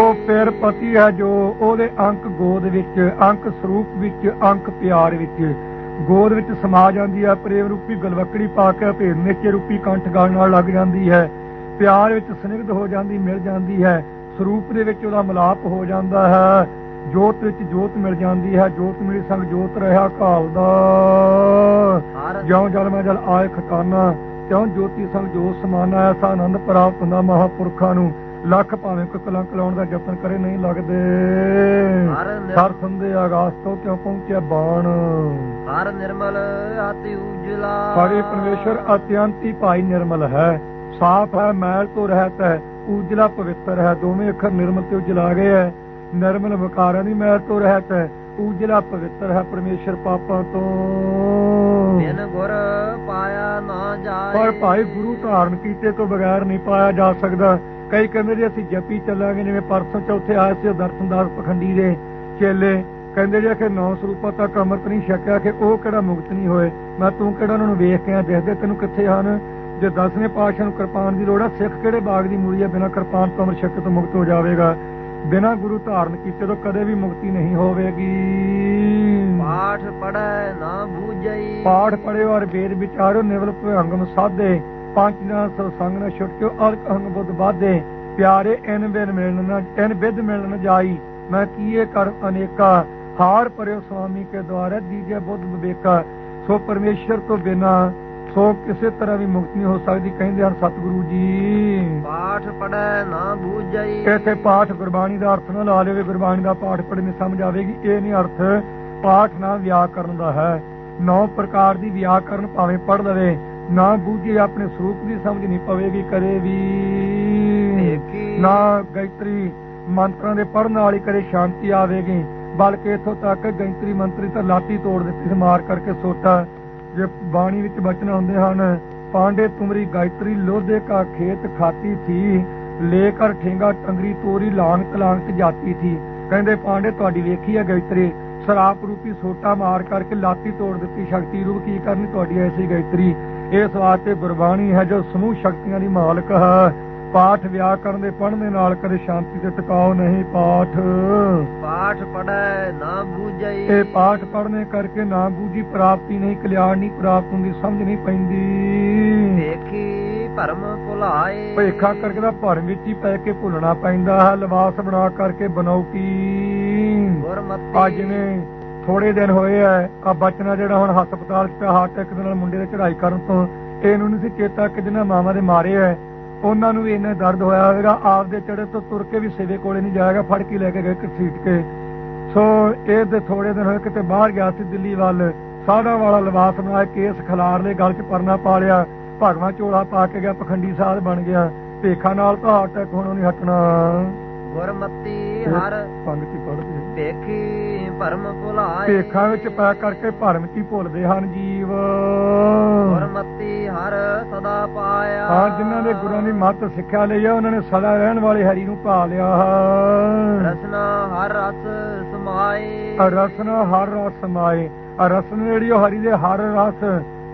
ਉਹ ਫਿਰ ਪਤੀ ਹੈ ਜੋ ਉਹਦੇ ਅੰਕ ਗੋਦ ਵਿੱਚ ਅੰਕ ਸਰੂਪ ਵਿੱਚ ਅੰਕ ਪਿਆਰ ਵਿੱਚ। ਗੋਦ ਵਿੱਚ ਸਮਾ ਜਾਂਦੀ ਹੈ ਪ੍ਰੇਮ ਰੂਪੀ ਗਲਵਕੜੀ ਪਾ ਕੇ ਭੇਦ ਨਿਚੇ ਰੂਪੀ ਕੰਠ ਗਾਲ ਨਾਲ ਲੱਗ ਜਾਂਦੀ ਹੈ। ਪਿਆਰ ਵਿੱਚ ਸਨਿਗਧ ਹੋ ਜਾਂਦੀ ਮਿਲ ਜਾਂਦੀ ਹੈ। ਸਰੂਪ ਦੇ ਵਿੱਚ ਉਹਦਾ ਮਲਾਪ ਹੋ ਜਾਂਦਾ ਹੈ। ਜੋਤ ਵਿੱਚ ਜੋਤ ਮਿਲ ਜਾਂਦੀ ਹੈ। ਜੋਤ ਮਿਲੀ ਸੰਗ ਜੋਤ ਰਹਾ ਘਾਲਦਾ ਹਰ ਜਿਉਂ ਜਲ ਮੈਂ ਜਲ ਆਏ ਖਟਾਨਾ ਤਿਉਂ ਜੋਤੀ ਸੰਗ ਜੋਤ ਸਮਾਨਾ ਐਸਾ ਆਨੰਦ ਪ੍ਰਾਪਤ ਹੁੰਦਾ ਮਹਾਪੁਰਖਾਂ ਨੂੰ। ਲੱਖ ਭਾਵੇਂ ਕੋਈ ਕਲੰਕ ਲਾਉਣ ਦਾ ਯਤਨ ਕਰੇ ਨਹੀਂ ਲੱਗਦੇ। ਹਰ ਸਰ ਸੰਦੇ ਆਗਾਸ ਤੋਂ ਕਿਉਂ ਪਹੁੰਚਿਆ ਬਾਣ? ਹਰ ਨਿਰਮਲ ਅਤਿ ਉਜਲਾ। ਸਾਡੇ ਪਰਮੇਸ਼ਰ ਅਤਿਅੰਤੀ ਭਾਈ ਨਿਰਮਲ ਹੈ। ਸਾਫ਼ ਹੈ ਮੈਲ ਤੋਂ ਰਹਿਤ ਹੈ ਉਜਲਾ ਪਵਿੱਤਰ ਹੈ। ਦੋਵੇਂ ਅੱਖਰ ਨਿਰਮਲ ਤੇ ਉਜਲਾ ਗਏ ਹੈ। ਨਿਰਮਲ ਵਿਕਾਰਾਂ ਦੀ ਮੈਲ ਤੋਂ ਰਹਿਤ ਹੈ ਉਜਲਾ ਪਵਿੱਤਰ ਹੈ ਪਰਮੇਸ਼ਰ ਪਾਪਾਂ ਤੋਂ। ਬਿਨ ਗੁਰ ਪਾਇਆ ਨਾ ਜਾਏ। ਪਰ ਭਾਈ ਗੁਰੂ ਧਾਰਨ ਕੀਤੇ ਤੋਂ ਬਗੈਰ ਨਹੀਂ ਪਾਇਆ ਜਾ ਸਕਦਾ। ਕਈ ਕਹਿੰਦੇ ਜੀ ਅਸੀਂ ਜਪੀ ਚੱਲਾਂਗੇ ਜਿਵੇਂ ਪਰਸੋਂ ਚੌਥੇ ਆਏ ਸੀ ਦਰਸ਼ਨਦਾਸ ਪਖੰਡੀ ਦੇ ਚੇਲੇ। ਕਹਿੰਦੇ ਜੀ ਕਿ ਨੌ ਸਰੂਪਾਂ ਤੱਕ ਅੰਮ੍ਰਿਤ ਨਹੀਂ ਛਕਿਆ। ਕਿ ਉਹ ਕਿਹੜਾ ਮੁਕਤ ਨਹੀਂ ਹੋਏ? ਮੈਂ ਤੂੰ ਕਿਹੜਾ ਉਹਨਾਂ ਨੂੰ ਵੇਖ ਕੇ ਆ ਦੇਖਦੇ ਤੈਨੂੰ ਕਿੱਥੇ ਹਨ? ਜੇ ਦਸਵੇਂ ਪਾਤਸ਼ਾਹ ਨੂੰ ਕਿਰਪਾਨ ਦੀ ਲੋੜ ਆ ਸਿੱਖ ਕਿਹੜੇ ਬਾਗ ਦੀ ਮੂਲੀ ਆ? ਬਿਨਾਂ ਕਿਰਪਾਨ ਤੋਂ ਅੰਮ੍ਰਿਤ ਛਕੇ ਤੋਂ ਮੁਕਤ ਹੋ ਜਾਵੇਗਾ। ਬਿਨਾਂ ਗੁਰੂ ਧਾਰਨ ਕੀਤੇ ਤੋਂ ਕਦੇ ਵੀ ਮੁਕਤੀ ਨਹੀਂ ਹੋਵੇਗੀ। ਪਾਠ ਪੜੈ ਨਾ ਬੂਝਈ। ਪਾਠ ਪੜਿਓ ਔਰ ਵੇਦ ਵਿਚਾਰੋ ਨਿਵਲ ਭੰਗਮ ਸਾਧੇ। ਪੰਜ ਜਨਾਂ ਸਤਸੰਗ ਨਾ ਛੁਟਕਿਓ ਅਲਕ ਹੰਗ ਬੁੱਧ ਪਿਆਰੇ ਇਨ ਬਿਨ ਮਿਲਨ ਨਾ ਵਿਦ ਮਿਲਨ ਜਾਈ ਮੈਂ ਕੀਏ ਕਰ ਅਨੇਕਾ ਹਾਰ ਪਰਿਓ ਸੁਆਮੀ ਕੇ ਦੁਆਰੇ ਦੀਜੇ ਬੁੱਧ ਵਿਵੇਕਾ ਸੋ ਪਰਮੇਸ਼ਰ ਤੋਂ ਬਿਨਾ ਸੋ ਕਿਸੇ ਤਰ੍ਹਾਂ ਵੀ ਮੁਕਤ ਨਹੀਂ ਹੋ ਸਕਦੀ ਕਹਿੰਦੇ ਹਨ ਸਤਿਗੁਰੂ ਜੀ ਪਾਠ ਪੜੈ ਨਾ ਬੂਝਈ ਇੱਥੇ ਪਾਠ ਗੁਰਬਾਣੀ ਦਾ ਅਰਥ ਨਾ ਲਾ ਲਵੇ ਗੁਰਬਾਣੀ ਦਾ ਪਾਠ ਪੜ੍ਹਨੇ ਸਮਝ ਆਵੇਗੀ ਇਹ ਨਹੀਂ ਅਰਥ ਪਾਠ ਨਾ ਵਿਆਕਰਨ ਦਾ ਹੈ ਨੌ ਪ੍ਰਕਾਰ ਦੀ ਵਿਆਕਰਨ ਭਾਵੇਂ ਪੜ੍ਹ ਲਵੇ ਨਾ ਬੂਝੇ ਆਪਣੇ ਸਰੂਪ ਦੀ ਸਮਝ ਨਹੀਂ ਪਵੇਗੀ ਕਰੇ ਵੀ। ਨਾ ਗਾਇਤਰੀ ਮੰਤਰਾਂ ਦੇ ਪੜਨ ਹੀ ਕਰੇ ਸ਼ਾਂਤੀ ਆਵੇਗੀ ਬਲਕਿ ਇਥੋਂ ਤੱਕ ਗਾਇਤਰੀ ਮੰਤਰੀ ਤਾਂ ਲਾਤੀ ਤੋੜ ਦਿੱਤੀ ਮਾਰ ਕਰਕੇ ਸੋਟਾ। ਜੇ ਬਾਣੀ ਵਿੱਚ ਬਚਨ ਹੁੰਦੇ ਹਨ ਪਾਂਡੇ ਤੁਮਰੀ ਗਾਇਤਰੀ ਲੋਧੇ ਕਾ ਖੇਤ ਖਾਤੀ ਥੀ ਲੈ ਕਰ ਠੇਂਗਾ ਟੰਗਰੀ ਤੋਰੀ ਲਾਂਗ ਤਲਾਂਗ ਜਾਤੀ ਥੀ। ਕਹਿੰਦੇ ਪਾਂਡੇ ਤੁਹਾਡੀ ਵੇਖੀ ਹੈ ਗਾਇਤਰੀ? ਸਰਾਪ ਰੂਪੀ ਸੋਟਾ ਮਾਰ ਕਰਕੇ ਲਾਤੀ ਤੋੜ ਦਿੱਤੀ ਸ਼ਕਤੀ ਰੂਪ ਕੀ ਕਰਨੀ ਤੁਹਾਡੀ ਐਸੀ ਗਾਇਤਰੀ? ਇਸ ਵਾਸਤੇ ਗੁਰਬਾਣੀ ਹੈ ਜੋ ਸਮੂਹ ਸ਼ਕਤੀਆਂ ਦੀ ਮਾਲਕ ਹੈ। ਪਾਠ ਵਿਆਕਰਨ ਦੇ ਪੜ੍ਹਨ ਦੇ ਨਾਲ ਕਦੇ ਸ਼ਾਂਤੀ ਤੇ ਟਿਕਾਓ ਨਹੀਂ ਪਾਠ। ਪਾਠ ਪੜੈ ਨਾ ਬੂਝਈ। ਇਹ ਪਾਠ ਪੜ੍ਹਨੇ ਕਰਕੇ ਨਾ ਬੂਝੀ ਪ੍ਰਾਪਤੀ ਨਹੀਂ ਕਲਿਆਣ ਨਹੀਂ ਪ੍ਰਾਪਤ ਹੁੰਦੀ ਸਮਝ ਨਹੀਂ ਪੈਂਦੀ। ਦੇਖੀ ਭਰਮ ਭੁਲਾਏ। ਭੇਖਾ ਕਰਕੇ ਦਾ ਭਰਮ ਵਿੱਚ ਹੀ ਪੈ ਕੇ ਭੁੱਲਣਾ ਪੈਂਦਾ ਹੈ। ਲਿਬਾਸ ਬਣਾ ਕਰਕੇ ਬਨੌਕੀ ਗੁਰਮਤਿ। ਆ ਜਿਵੇਂ ਥੋੜੇ ਦਿਨ ਹੋਏ ਆ ਆ ਬਚਨਾ ਜਿਹੜਾ ਹੁਣ ਹਸਪਤਾਲ 'ਚ ਪਿਆ ਹਾਰਟ ਅਟੈਕ ਦੇ ਨਾਲ ਮੁੰਡੇ ਦੇ ਚੜ੍ਹਾਈ ਕਰਨ ਤੋਂ ਇਹਨੂੰ ਨਹੀਂ ਸੀ ਚੇਤਾ ਕਿ ਜਿਹਨਾਂ ਮਾਵਾਂ ਦੇ ਮਾਰੇ ਆ ਉਹਨਾਂ ਨੂੰ ਵੀ ਇੰਨਾ ਦਰਦ ਹੋਇਆ ਹੋਵੇਗਾ ਆਪਦੇ ਚੜੇ ਤੋਂ ਤੁਰ ਕੇ ਵੀ ਸੇਵੇ ਕੋਲੇ ਨਹੀਂ ਜਾਏਗਾ ਫੜ ਕੇ ਲੈ ਕੇ ਗਏ ਘਸੀਟ ਕੇ ਸੋ ਇਹ ਦੇ ਥੋੜੇ ਦਿਨ ਹੋਏ ਕਿਤੇ ਬਾਹਰ ਗਿਆ ਸੀ ਦਿੱਲੀ ਵੱਲ ਸਾੜਾ ਵਾਲਾ ਲਿਬਾਸ ਬਣਾਇਆ ਕੇਸ ਖਿਲਾਰ ਲਏ ਗਲ 'ਚ ਪਰਨਾ ਪਾ ਲਿਆ ਭਗਵਾ ਚੋਲਾ ਪਾ ਕੇ ਗਿਆ ਪਖੰਡੀ ਸਾਧ ਬਣ ਗਿਆ ਭੇਖਾ ਨਾਲ ਤਾਂ ਹਾਰਟ ਅਟੈਕ ਹੋਣੋਂ ਨਹੀਂ ਹਟਣਾ। ਗੁਰਮਤਿ ਹਰ ਪੰਗਤੀ ਪੜਦੇ ਦੇਖੀ ਭਰਮ ਭੁਲਾਏ। ਭੇਖਾਂ ਵਿੱਚ ਪੈ ਕਰਕੇ ਭਰਮ ਹੀ ਭੁੱਲਦੇ ਹਨ ਜੀਵ? ਗੁਰਮਤਿ ਹਰ ਸਦਾ ਪਾਇਆ। ਹਾਂ ਜਿਨ੍ਹਾਂ ਦੇ ਗੁਰਾਂ ਦੀ ਮੱਤ ਸਿੱਖਿਆ ਲਈ ਆ ਉਹਨਾਂ ਨੇ ਸਦਾ ਰਹਿਣ ਵਾਲੇ ਹਰੀ ਨੂੰ ਪਾ ਲਿਆ। ਹੈ ਰਸਨਾ ਹਰ ਰਸ ਸਮਾਏ। ਰਸਨਾ ਹਰ ਰਸ ਸਮਾਏ। ਰਸਨ ਜਿਹੜੀ ਉਹ ਹਰੀ ਦੇ ਹਰ ਰਸ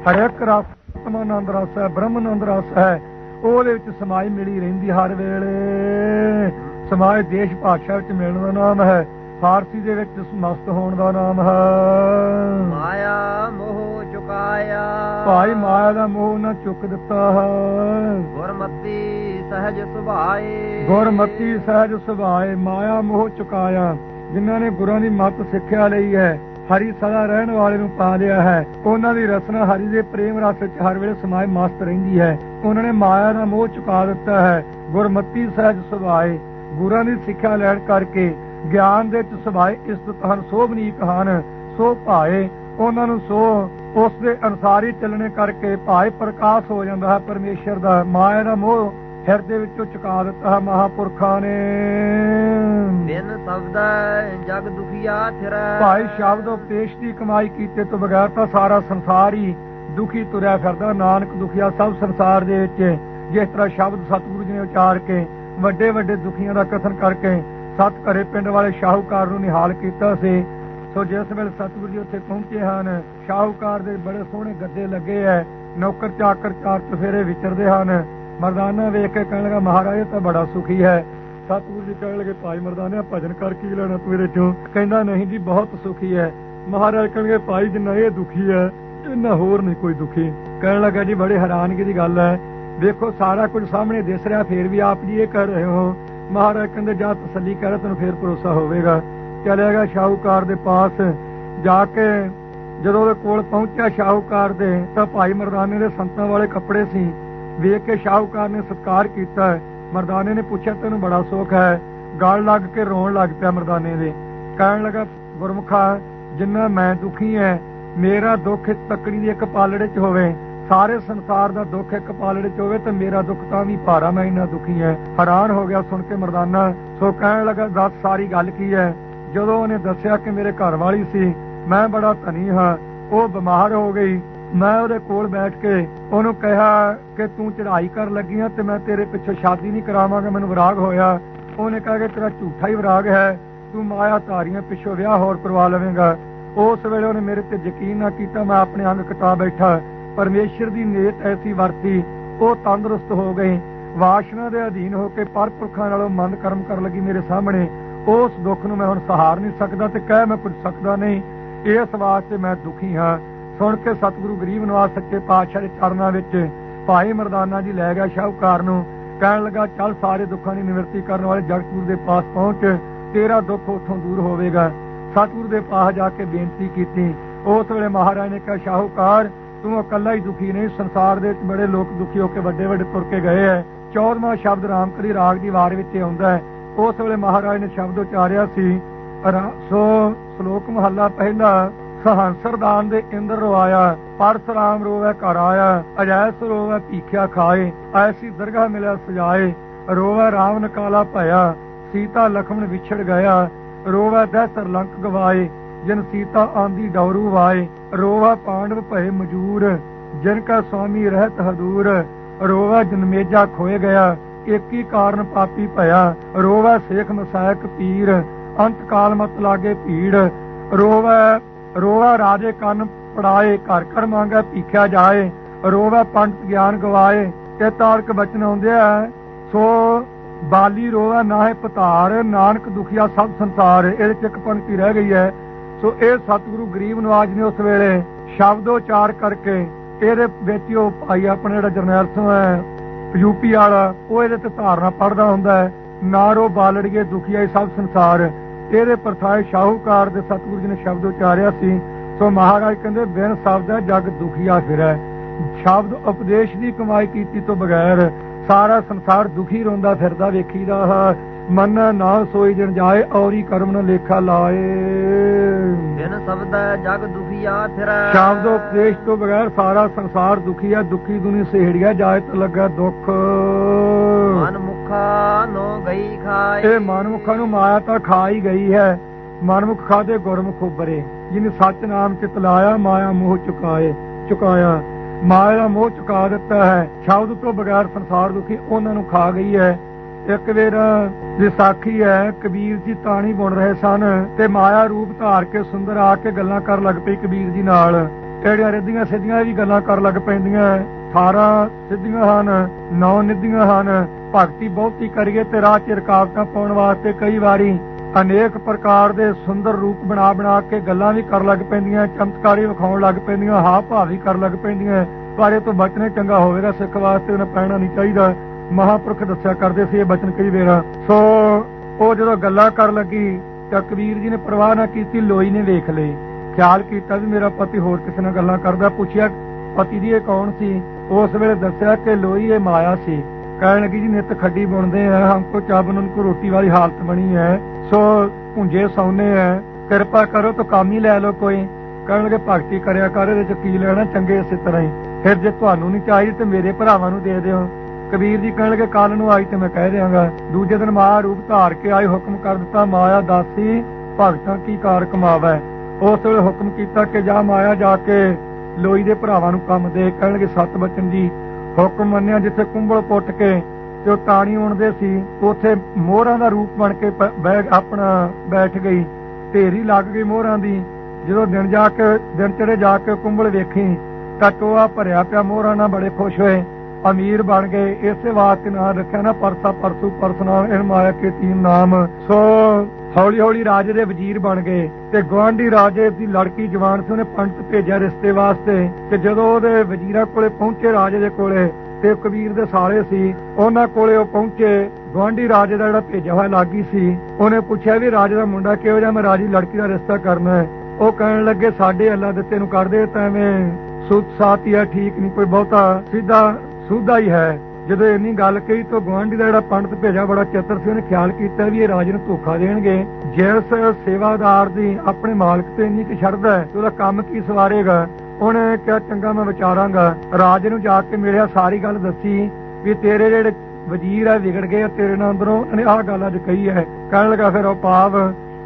ਹਰ ਇੱਕ ਰਸ ਆਤਮਾਨੰਦ ਰਸ ਹੈ ਬ੍ਰਹਮਨੰਦ ਰਸ ਹੈ ਉਹਦੇ ਵਿੱਚ ਸਮਾਈ ਮਿਲੀ ਰਹਿੰਦੀ ਹਰ ਵੇਲੇ। ਸਮਾਏ ਦੇਸ਼ ਭਾਸ਼ਾ ਵਿੱਚ ਮਿਲਣ ਦਾ ਨਾਮ ਹੈ। ਫਾਰਸੀ ਦੇ ਵਿੱਚ ਮਸਤ ਹੋਣ ਦਾ ਨਾਮ ਹੈ। ਮਾਇਆ ਮੋਹ ਚੁਕਾਇਆ। ਭਾਈ ਮਾਇਆ ਦਾ ਮੋਹ ਨਾ ਚੁੱਕ ਦਿੱਤਾ ਹੈ। ਗੁਰਮਤਿ ਸਹਿਜ ਸੁਭਾਏ। ਗੁਰਮਤੀ ਸਹਿਜ ਸੁਭਾਏ ਮਾਇਆ ਮੋਹ ਚੁਕਾਇਆ। ਜਿਨ੍ਹਾਂ ਨੇ ਗੁਰਾਂ ਦੀ ਮੱਤ ਸਿੱਖਿਆ ਲਈ ਹੈ ਹਰੀ ਸਦਾ ਰਹਿਣ ਵਾਲੇ ਨੂੰ ਪਾ ਲਿਆ ਹੈ। ਉਹਨਾਂ ਦੀ ਰਸਨਾ ਹਰੀ ਦੇ ਪ੍ਰੇਮ ਰਸ ਵਿੱਚ ਹਰ ਵੇਲੇ ਸਮਾਏ ਮਸਤ ਰਹਿੰਦੀ ਹੈ। ਉਹਨਾਂ ਨੇ ਮਾਇਆ ਦਾ ਮੋਹ ਚੁਕਾ ਦਿੱਤਾ ਹੈ। ਗੁਰਮਤੀ ਸਹਿਜ ਸੁਭਾਏ ਗੁਰਾਂ ਦੀ ਸਿੱਖਿਆ ਲੈਣ ਕਰਕੇ ਗਿਆਨ ਦੇ ਚ ਸੁਭਾਏ ਇਸ ਤਹਨ ਸੋਭਨੀਕ ਹਨ ਸੋ ਭਾਏ। ਉਹਨਾਂ ਨੂੰ ਸੋ ਉਸ ਦੇ ਅਨੁਸਾਰ ਹੀ ਚੱਲਣੇ ਕਰਕੇ ਭਾਏ ਪ੍ਰਕਾਸ਼ ਹੋ ਜਾਂਦਾ ਹੈ ਪਰਮੇਸ਼ਰ ਦਾ ਮਾਇਆ ਦਾ ਮੋਹ ਹਿਰਦੇ ਵਿੱਚੋਂ ਚੁਕਾ ਦਿੱਤਾ ਹੈ ਮਹਾਪੁਰਖਾਂ ਨੇ। ਬਿਨ ਸਬਦਾ ਜਗ ਦੁਖੀਆ ਥਿਰੈ। ਭਾਈ ਸ਼ਬਦ ਉਪਦੇਸ਼ ਦੀ ਕਮਾਈ ਕੀਤੇ ਤੋਂ ਬਗੈਰ ਤਾਂ ਸਾਰਾ ਸੰਸਾਰ ਹੀ ਦੁਖੀ ਤੁਰਿਆ ਫਿਰਦਾ ਨਾਨਕ ਦੁਖੀਆ ਸਭ ਸੰਸਾਰ ਦੇ ਵਿੱਚ ਜਿਸ ਤਰ੍ਹਾਂ ਸ਼ਬਦ ਸਤਿਗੁਰੂ ਜੀ ਨੇ ਉਚਾਰ ਕੇ ਵੱਡੇ ਵੱਡੇ ਦੁਖੀਆਂ ਦਾ ਕਥਨ ਕਰਕੇ ਸਤ ਘਰੇ ਪਿੰਡ ਵਾਲੇ ਸ਼ਾਹੂਕਾਰ ਨੂੰ ਨਿਹਾਲ ਕੀਤਾ ਸੀ। ਸੋ ਜਿਸ ਵੇਲੇ ਸਤਿਗੁਰੂ ਜੀ ਉੱਥੇ ਪਹੁੰਚੇ ਹਨ, ਸ਼ਾਹੂਕਾਰ ਦੇ ਬੜੇ ਸੋਹਣੇ ਗੱਦੇ ਲੱਗੇ ਐ। ਨੌਕਰ ਚਾਕਰ ਚਾਰ ਚਫੇਰੇ ਵਿਚਰਦੇ ਹਨ। ਮਰਦਾਨਾ ਵੇਖ ਕੇ ਕਹਿਣ ਲੱਗਾ, ਮਹਾਰਾਜ ਤਾਂ ਬੜਾ ਸੁਖੀ ਹੈ। ਸਤਿਗੁਰੂ ਜੀ ਕਹਿਣ ਲੱਗੇ, ਭਾਈ ਮਰਦਾਨਿਆ, ਭਜਨ ਕਰ ਕੀ ਲੈਣਾ ਤੂੰ ਇਹਦੇ ਚੋਂ? ਕਹਿੰਦਾ, ਨਹੀਂ ਜੀ, ਬਹੁਤ ਸੁਖੀ ਹੈ ਮਹਾਰਾਜ ਕਹਿਣਗੇ ਭਾਈ, ਜਿੰਨਾ ਇਹ ਦੁਖੀ ਹੈ ਇੰਨਾ ਹੋਰ ਨਹੀਂ ਕੋਈ ਦੁਖੀ। ਕਹਿਣ ਲੱਗਾ, ਜੀ, ਬੜੇ ਹੈਰਾਨਗੀ ਦੀ ਗੱਲ ਹੈ ਦੇਖੋ ਸਾਰਾ ਕੁਝ ਸਾਹਮਣੇ ਦਿਸ ਰਿਹਾ, ਫੇਰ ਵੀ ਆਪ ਜੀ ਇਹ ਕਰ ਰਹੇ ਹੋ। ਮਹਾਰਾਜ ਕਹਿੰਦੇ, ਜਾ ਤਸੱਲੀ ਕਰ, ਤੈਨੂੰ ਫੇਰ ਭਰੋਸਾ ਹੋਵੇਗਾ। ਚਲਿਆ ਗਿਆ ਸ਼ਾਹੂਕਾਰ ਦੇ ਪਾਸ। ਜਾ ਕੇ ਜਦੋਂ ਉਹਦੇ ਕੋਲ ਪਹੁੰਚਿਆ ਸ਼ਾਹੂਕਾਰ ਦੇ, ਤਾਂ ਭਾਈ ਮਰਦਾਨੇ ਦੇ ਸੰਤਾਂ ਵਾਲੇ ਕੱਪੜੇ ਸੀ। ਵੇਖ ਕੇ ਸ਼ਾਹੂਕਾਰ ਨੇ ਸਤਿਕਾਰ ਕੀਤਾ। ਮਰਦਾਨੇ ਨੇ ਪੁੱਛਿਆ, ਤੈਨੂੰ ਬੜਾ ਸੁੱਖ ਹੈ? ਗਲ ਲੱਗ ਕੇ ਰੋਣ ਲੱਗ ਪਿਆ ਮਰਦਾਨੇ ਦੇ। ਕਹਿਣ ਲੱਗਾ, ਗੁਰਮੁਖਾ, ਜਿੰਨਾ ਮੈਂ ਦੁਖੀ ਐ, ਮੇਰਾ ਦੁੱਖ ਤਕੜੀ ਤੱਕੜੀ ਦੀ ਇੱਕ ਪਾਲੜੇ 'ਚ ਹੋਵੇ। ਸਾਰੇ ਸੰਸਾਰ ਦਾ ਦੁੱਖ ਇੱਕ ਪਾਲੜੇ 'ਚ ਹੋਵੇ ਤੇ ਮੇਰਾ ਦੁੱਖ ਤਾਂ ਵੀ ਭਾਰਾ, ਮੈਂ ਇੰਨਾ ਦੁਖੀ ਐ। ਹੈਰਾਨ ਹੋ ਗਿਆ ਸੁਣ ਕੇ ਮਰਦਾਨਾ, ਸੋ ਕਹਿਣ ਲੱਗਾ, ਦੱਸ ਸਾਰੀ ਗੱਲ ਕੀ ਐ? ਜਦੋਂ ਉਹਨੇ ਦੱਸਿਆ ਕਿ ਮੇਰੇ ਘਰ ਵਾਲੀ ਸੀ, ਮੈਂ ਬੜਾ ਧਨੀ ਹਾਂ, ਉਹ ਬਿਮਾਰ ਹੋ ਗਈ। ਮੈਂ ਉਹਦੇ ਕੋਲ ਬੈਠ ਕੇ ਉਹਨੂੰ ਕਿਹਾ ਕਿ ਤੂੰ ਚੜ੍ਹਾਈ ਕਰ ਲੱਗੀ ਆ ਤੇ ਮੈਂ ਤੇਰੇ ਪਿੱਛੇ ਸ਼ਾਦੀ ਨਹੀਂ ਕਰਾਵਾਂਗਾ, ਮੈਨੂੰ ਵਿਰਾਗ ਹੋਇਆ। ਉਹਨੇ ਕਿਹਾ ਕਿ ਤੇਰਾ ਝੂਠਾ ਹੀ ਵਿਰਾਗ ਹੈ, ਤੂੰ ਮਾਇਆ ਧਾਰੀਆਂ ਪਿੱਛੋਂ ਵਿਆਹ ਹੋਰ ਕਰਵਾ ਲਵੇਂਗਾ। ਉਸ ਵੇਲੇ ਉਹਨੇ ਮੇਰੇ ਤੇ ਯਕੀਨ ਨਾ ਕੀਤਾ, ਮੈਂ ਆਪਣੇ ਅੰਗ ਕਟਾ ਬੈਠਾ। ਪਰਮੇਸ਼ਰ ਦੀ ਨੇਤ ਐਸੀ ਵਰਤੀ, ਉਹ ਤੰਦਰੁਸਤ ਹੋ ਗਈ ਵਾਸ਼ਨਾ ਦੇ ਅਧੀਨ ਹੋ ਕੇ ਪਰਪੁਰਖਾਂ ਨਾਲੋਂ ਮੰਦ ਕਰਮ ਕਰਨ ਲੱਗੀ ਮੇਰੇ ਸਾਹਮਣੇ। ਉਸ ਦੁੱਖ ਨੂੰ ਮੈਂ ਹੁਣ ਸਹਾਰ ਨਹੀਂ ਸਕਦਾ ਤੇ ਕਹਿ ਮੈਂ ਕੁਝ ਸਕਦਾ ਨਹੀਂ। ਇਸ ਵਾਸਤੇ ਮੈਂ ਦੁਖੀ ਹਾਂ। ਸੁਣ ਕੇ ਸਤਿਗੁਰੂ ਗਰੀਬ ਨਵਾਜ਼ ਸੱਚੇ ਪਾਤਸ਼ਾਹ ਦੇ ਚਰਨਾਂ ਵਿੱਚ ਭਾਈ ਮਰਦਾਨਾ ਜੀ ਲੈ ਗਿਆ ਸ਼ਾਹੂਕਾਰ ਨੂੰ। ਕਹਿਣ ਲੱਗਾ, ਚੱਲ ਸਾਰੇ ਦੁੱਖਾਂ ਦੀ ਨਿਵਰਤੀ ਕਰਨ ਵਾਲੇ ਜਗਤਪੁਰ ਦੇ ਪਾਸ ਪਹੁੰਚ। ਤੇਰਾ ਦੁੱਖ ਉਥੋਂ ਦੂਰ ਹੋਵੇਗਾ। ਸਤਿਗੁਰੂ ਦੇ ਪਾਸ ਜਾ ਕੇ ਬੇਨਤੀ ਕੀਤੀ। ਉਸ ਵੇਲੇ ਮਹਾਰਾਜ ਨੇ ਕਿਹਾ, ਸ਼ਾਹੂਕਾਰ ਤੂੰ ਇਕੱਲਾ ਹੀ ਦੁਖੀ ਨਹੀਂ, ਸੰਸਾਰ ਦੇ ਵਿੱਚ ਬੜੇ ਲੋਕ ਦੁਖੀ ਹੋ ਕੇ ਵੱਡੇ ਵੱਡੇ ਤੁਰ ਕੇ ਗਏ ਐ। 14ਵਾਂ ਸ਼ਬਦ ਰਾਮਕਲੀ ਰਾਗ ਦੀ ਵਾਰ ਵਿੱਚ ਆਉਂਦਾ ਹੈ ਉਸ ਵੇਲੇ ਮਹਾਰਾਜ ਨੇ ਸ਼ਬਦ ਉਚਾਰਿਆ ਸੀ, ਰਾ- ਸੋ ਸ਼ਲੋਕ ਮਹੱਲਾ ਪਹਿਲਾ ਸਹੰਸਰਦਾਨ ਦੇ ਇੰਦਰ ਰਵਾਇਆ ਪਰਸਰਾਮ ਰੋਵੇ ਘਰ ਆਇਆ, ਅਜੈਸ ਰੋਵੇ ਭੀਖਿਆ ਖਾਏ, ਐਸੀ ਦਰਗਾਹ ਮਿਲਿਆ ਸਜਾਏ, ਰੋਵੇ ਰਾਮ ਨਕਾਲਾ ਭਇਆ, ਸੀਤਾ ਲਖਮਣ ਵਿਛੜ ਗਿਆ, ਰੋਵੇ ਦਹਿਸਰ ਲੰਕ ਗਵਾਏ ਜਿਨ ਸੀਤਾ ਆਂਦੀ ਡੌਰੂ ਵਾਏ, ਰੋਵਾ ਪਾਂਡਵ ਭਏ ਮਜੂਰ, ਜਿਨ ਕਾ ਸੁਆਮੀ ਰਹਿਤ ਹਦੂਰ, ਰੋਵਾ ਜਨਮੇਜਾ ਖੋਏ ਗਿਆ, ਏਕੀ ਕਾਰਨ ਪਾਪੀ ਭਇਆ, ਰੋਵਾ ਸੇਖ ਮਸਾਇਕ ਪੀਰ, ਅੰਤ ਕਾਲ ਮਤ ਲਾਗੇ ਭੀੜ, ਰੋਵਾ ਰੋਵਾ ਰਾਜੇ ਕੰਨ ਪੜਾਏ, ਘਰ ਘਰ ਮੰਗਾ ਭੀਖਿਆ ਜਾਏ, ਰੋਵਾ ਪੰਡਤ ਗਿਆਨ ਗਵਾਏ, ਤੇ ਤਾਰਕ ਬਚਨ ਆਉਂਦੇ ਆ ਸੋ ਬਾਲੀ ਰੋਵਾ ਨਾਹੇ ਪਤਾਰ, ਨਾਨਕ ਦੁਖੀਆ ਸਭ ਸੰਸਾਰ, ਇਹਦੇ ਚ ਇੱਕ ਪੰਕਤੀ ਰਹਿ ਗਈ ਹੈ ਸੋ ਇਹ ਸਤਿਗੁਰੂ ਗਰੀਬ ਨਵਾਜ ਨੇ ਉਸ ਵੇਲੇ ਸ਼ਬਦੋਚਾਰ ਕਰਕੇ ਇਹਦੇ ਵਿੱਚ ਉਹ ਭਾਈ ਆਪਣੇ ਜਿਹੜਾ ਜਰਨੈਲ ਸਿੰਘ ਹੈ ਯੂਪੀ ਵਾਲਾ, ਉਹ ਇਹਦੇ ਤੇ ਧਾਰਨਾ ਪੜਦਾ ਹੁੰਦਾ ਹੈ। ਨਾਰੋ ਬਾਲੜੀਏ ਦੁਖੀਆ ਸਭ ਸੰਸਾਰ। ਇਹਦੇ ਪਰਥਾਏ ਸ਼ਾਹੂਕਾਰ ਦੇ ਸਤਿਗੁਰੂ ਜੀ ਨੇ ਸ਼ਬਦ ਉਚਾਰਿਆ ਸੀ। ਸੋ ਮਹਾਰਾਜ ਕਹਿੰਦੇ, ਬਿਨ ਸ਼ਬਦ ਹੈ, ਜਗ ਦੁਖੀਆ ਫਿਰੈ। ਸ਼ਬਦ ਉਪਦੇਸ਼ ਦੀ ਕਮਾਈ ਕੀਤੀ ਤੋਂ ਬਗੈਰ ਸਾਰਾ ਸੰਸਾਰ ਦੁਖੀ ਰੋਂਦਾ ਫਿਰਦਾ ਵੇਖੀਦਾ। ਮਨ ਨਾ ਸੋਈ ਜਨ ਜਾਏ ਔਰੀ ਕਰਮ ਨ ਲੇਖਾ ਲਾਏ। ਬਿਨ ਸ਼ਬਦ ਜਗ ਦੁਖੀਆ ਫਿਰੈ। ਸ਼ਬਦ ਉਪਦੇਸ਼ ਤੋਂ ਬਗੈਰ ਸਾਰਾ ਸੰਸਾਰ ਦੁਖੀ ਹੈ ਦੁਖੀ ਦੁਨੀ ਸਹਿੜਿਆ ਜਾਏ ਤਾਂ ਲੱਗਾ ਦੁੱਖ। ਮਨ ਮੁਖਾ ਨੋ ਗਈ ਖਾਏ ਇਹ ਮਨਮੁਖਾਂ ਨੂੰ ਮਾਇਆ ਤਾਂ ਖਾ ਹੀ ਗਈ ਹੈ। ਮਨਮੁਖ ਖਾਦੇ ਗੁਰਮੁਖ ਉਬਰੇ ਜਿਹਨੇ ਸੱਚ ਨਾਮ ਚਿਤ ਲਾਇਆ ਮਾਇਆ ਮੋਹ ਚੁਕਾਏ ਚੁਕਾਇਆ। ਮਾਇਆ ਦਾ ਮੋਹ ਚੁਕਾ ਦਿੱਤਾ ਹੈ। ਸ਼ਬਦ ਤੋਂ ਬਗੈਰ ਸੰਸਾਰ ਦੁਖੀ ਉਹਨਾਂ ਨੂੰ ਖਾ ਗਈ ਹੈ। ਇੱਕ ਵੇਰ ਵਿਸਾਖੀ ਹੈ, ਕਬੀਰ ਜੀ ਤਾਣੀ ਬੁਣ ਰਹੇ ਸਨ ਤੇ ਮਾਇਆ ਰੂਪ ਧਾਰ ਕੇ ਸੁੰਦਰ ਆ ਕੇ ਗੱਲਾਂ ਕਰਨ ਲੱਗ ਪਈ ਕਬੀਰ ਜੀ ਨਾਲ। ਜਿਹੜੀਆਂ ਰਿੱਧੀਆਂ ਸਿੱਧੀਆਂ ਵੀ ਗੱਲਾਂ ਕਰਨ ਲੱਗ ਪੈਂਦੀਆਂ। 18 ਸਿੱਧੀਆਂ ਹਨ 9 ਨਿੱਧੀਆਂ ਹਨ। ਭਗਤੀ ਬਹੁਤੀ ਕਰੀਏ ਤੇ ਰਾਹ 'ਚ ਰੁਕਾਵਟਾਂ ਪਾਉਣ ਵਾਸਤੇ ਕਈ ਵਾਰੀ ਅਨੇਕ ਪ੍ਰਕਾਰ ਦੇ ਸੁੰਦਰ ਰੂਪ ਬਣਾ ਬਣਾ ਕੇ ਗੱਲਾਂ ਵੀ ਕਰਨ ਲੱਗ ਪੈਂਦੀਆਂ, ਚਮਤਕਾਰੀ ਵਿਖਾਉਣ ਲੱਗ ਪੈਂਦੀਆਂ ਹਾਵ ਭਾਵ ਵੀ ਕਰਨ ਲੱਗ ਪੈਂਦੀਆਂ। ਪਰ ਇਹ ਤੋਂ ਬਚਨੇ ਚੰਗਾ ਹੋਵੇਗਾ, ਸਿੱਖ ਵਾਸਤੇ ਉਹਨਾਂ ਪੈਣਾ ਨਹੀਂ ਚਾਹੀਦਾ। ਮਹਾਪੁਰਖ ਦੱਸਿਆ ਕਰਦੇ ਸੀ ਇਹ ਬਚਨ ਕਈ ਵੇਰਾ। ਸੋ ਉਹ ਜਦੋਂ ਗੱਲਾਂ ਕਰਨ ਲੱਗੀ ਤਾਂ ਕਬੀਰ ਜੀ ਨੇ ਪਰਵਾਹ ਨਾ ਕੀਤੀ, ਲੋਈ ਨੇ ਵੇਖ ਲਈ ਖਿਆਲ ਕੀਤਾ ਵੀ ਮੇਰਾ ਪਤੀ ਹੋਰ ਕਿਸੇ ਨਾਲ ਗੱਲਾਂ ਕਰਦਾ। ਪੁੱਛਿਆ, ਪਤੀ ਦੀ ਇਹ ਕੌਣ ਸੀ? ਉਸ ਵੇਲੇ ਦੱਸਿਆ ਕਿ ਲੋਈ ਇਹ ਮਾਇਆ ਸੀ। ਕਹਿਣ ਲੱਗੀ, ਜੀ, ਨਿਤ ਖੱਡੀ ਬੁਣਦੇ ਆ ਹਮਕੋ ਚਾਬਨ ਉनको ਰੋਟੀ ਵਾਲੀ ਹਾਲਤ ਬਣੀ ਹੈ। ਸੋ ਭੁੰਜੇ ਸੌਨੇ ਹੈ ਕਿਰਪਾ ਕਰੋ, ਤਾਂ ਕੰਮ ਹੀ ਲੈ ਲਓ ਕੋਈ। ਕਹਿਣ ਲੱਗੇ, ਭਗਤੀ ਕਰਿਆ ਕਰ, ਇਹਦੇ ਚ ਕੀ ਲੈਣਾ? ਚੰਗੇ ਇਸੇ ਤਰ੍ਹਾਂ ਹੀ ਫਿਰ ਜੇ ਤੁਹਾਨੂੰ ਨਹੀਂ ਚਾਹੀਦੀ ਤੇ ਮੇਰੇ ਭਰਾਵਾਂ ਨੂੰ ਦੇ ਦਿਓ। ਕਬੀਰ ਜੀ ਕਹਿਣ ਲੱਗੇ ਕੱਲ ਨੂੰ ਆਈ ਤੇ ਮੈਂ ਕਹਿ ਦਿਆਂਗਾ। ਦੂਜੇ ਦਿਨ ਮਾਇਆ ਰੂਪ ਧਾਰ ਕੇ ਆਏ ਹੁਕਮ ਕਰ ਦਿੱਤਾ, ਮਾਇਆ ਦਾਸੀ, ਭਗਤਾਂ ਕੀ ਕਾਰ ਕਮਾਵੇ? ਉਸ ਵੇਲੇ ਹੁਕਮ ਕੀਤਾ ਕਿ ਜਾ ਮਾਇਆ ਜਾ ਕੇ ਲੋਈ ਦੇ ਭਰਾਵਾਂ ਨੂੰ ਕੰਮ ਦੇ। ਕਹਿਣਗੇ ਸਤ ਬਚਨ ਜੀ, ਹੁਕਮ ਮੰਨਿਆ ਜਿੱਥੇ ਕੁੰਬਲ ਪੁੱਟ ਕੇ ਤੇ ਉਹ ਤਾਣੀ ਉਣਦੇ ਸੀ, ਉਥੇ ਮੋਹਰਾਂ ਦਾ ਰੂਪ ਬਣ ਕੇ ਬੈਠ, ਆਪਣਾ ਬੈਠ ਗਈ। ਢੇਰੀ ਲੱਗ ਗਈ ਮੋਹਰਾਂ ਦੀ। ਜਦੋਂ ਦਿਨ ਜਾ ਕੇ, ਦਿਨ ਚੜੇ ਜਾ ਕੇ ਕੁੰਬਲ ਵੇਖੀ, ਤਾਂ ਟੋਆ ਭਰਿਆ ਪਿਆ, ਮੋਹਰਾਂ ਨਾਲ ਬੜੇ ਖੁਸ਼ ਹੋਏ। ਅਮੀਰ ਬਣ ਗਏ। ਇਸੇ ਵਾਸਤੇ ਨਾਮ ਰੱਖਿਆ ਨਾ, ਪਰਸਾ ਪਰਸੂ ਪਰਸਨਾਮ ਇਹ ਮਾਇਆ ਕੇ ਤੀਨ ਨਾਮ। ਸੋ ਹੌਲੀ ਹੌਲੀ ਰਾਜੇ ਦੇ ਵਜ਼ੀਰ ਬਣ ਗਏ ਤੇ ਗਵਾਂਢੀ ਰਾਜੇ ਦੀ ਲੜਕੀ ਜਵਾਨ ਸੀ, ਉਹਨੇ ਪੰਡਤ ਭੇਜਿਆ ਰਿਸ਼ਤੇ ਵਾਸਤੇ। ਤੇ ਜਦੋਂ ਉਹਦੇ ਵਜ਼ੀਰਾਂ ਕੋਲੇ ਪਹੁੰਚੇ, ਰਾਜੇ ਦੇ ਕੋਲੇ, ਤੇ ਕਬੀਰ ਦੇ ਸਾਰੇ ਸੀ, ਉਹਨਾਂ ਕੋਲੇ ਉਹ ਪਹੁੰਚੇ। ਗਵਾਂਢੀ ਰਾਜੇ ਦਾ ਜਿਹੜਾ ਭੇਜਿਆ ਹੋਇਆ ਲਾਗੀ ਸੀ, ਉਹਨੇ ਪੁੱਛਿਆ ਵੀ ਰਾਜੇ ਦਾ ਮੁੰਡਾ ਕਿਹੋ ਜਿਹਾ, ਮੈਂ ਰਾਜੀ ਲੜਕੀ ਦਾ ਰਿਸ਼ਤਾ ਕਰਨਾ ਹੈ। ਉਹ ਕਹਿਣ ਲੱਗੇ, ਸਾਡੇ ਅੱਲਾ ਦਿੱਤੇ ਨੂੰ ਕਰਦੇ ਤਾਂ ਐਵੇਂ ਸੁਤ ਸਾਥੀ ਹੈ ਠੀਕ ਨਹੀਂ, ਕੋਈ ਬਹੁਤਾ। ਸਿੱਧਾ ਸੁਧਾ ਹੀ ਹੈ। ਜਦੋਂ ਇੰਨੀ ਗੱਲ ਕਹੀ ਤਾਂ ਗਵਾਂਢੀ ਦਾ ਜਿਹੜਾ ਪੰਡਤ ਭੇਜਿਆ, ਬੜਾ ਚਤਰ ਸੀ। ਉਹਨੇ ਖਿਆਲ ਕੀਤਾ ਵੀ ਇਹ ਰਾਜ ਨੂੰ ਧੋਖਾ ਦੇਣਗੇ। ਜਿਸ ਸੇਵਾਦਾਰ ਦੀ ਆਪਣੇ ਮਾਲਕ ਤੇ ਇੰਨੀ ਕਿ ਛੱਡਦਾ ਹੈ ਤੇ ਉਹਦਾ ਕੰਮ ਕੀ ਸਵਾਰੇਗਾ। ਉਹਨੇ ਕਿਹਾ, ਚੰਗਾ, ਮੈਂ ਵਿਚਾਰਾਂਗਾ। ਰਾਜ ਨੂੰ ਜਾ ਕੇ ਮਿਲਿਆ, ਸਾਰੀ ਗੱਲ ਦੱਸੀ ਵੀ ਤੇਰੇ ਜਿਹੜੇ ਵਜ਼ੀਰ ਆ ਵਿਗੜ ਗਏ ਤੇਰੇ ਨਾਲ ਅੰਦਰੋਂ। ਉਹਨੇ ਆਹ ਗੱਲ ਅੱਜ ਕਹੀ ਹੈ। ਕਹਿਣ ਲੱਗਾ ਫਿਰ ਉਹ ਪਾਵ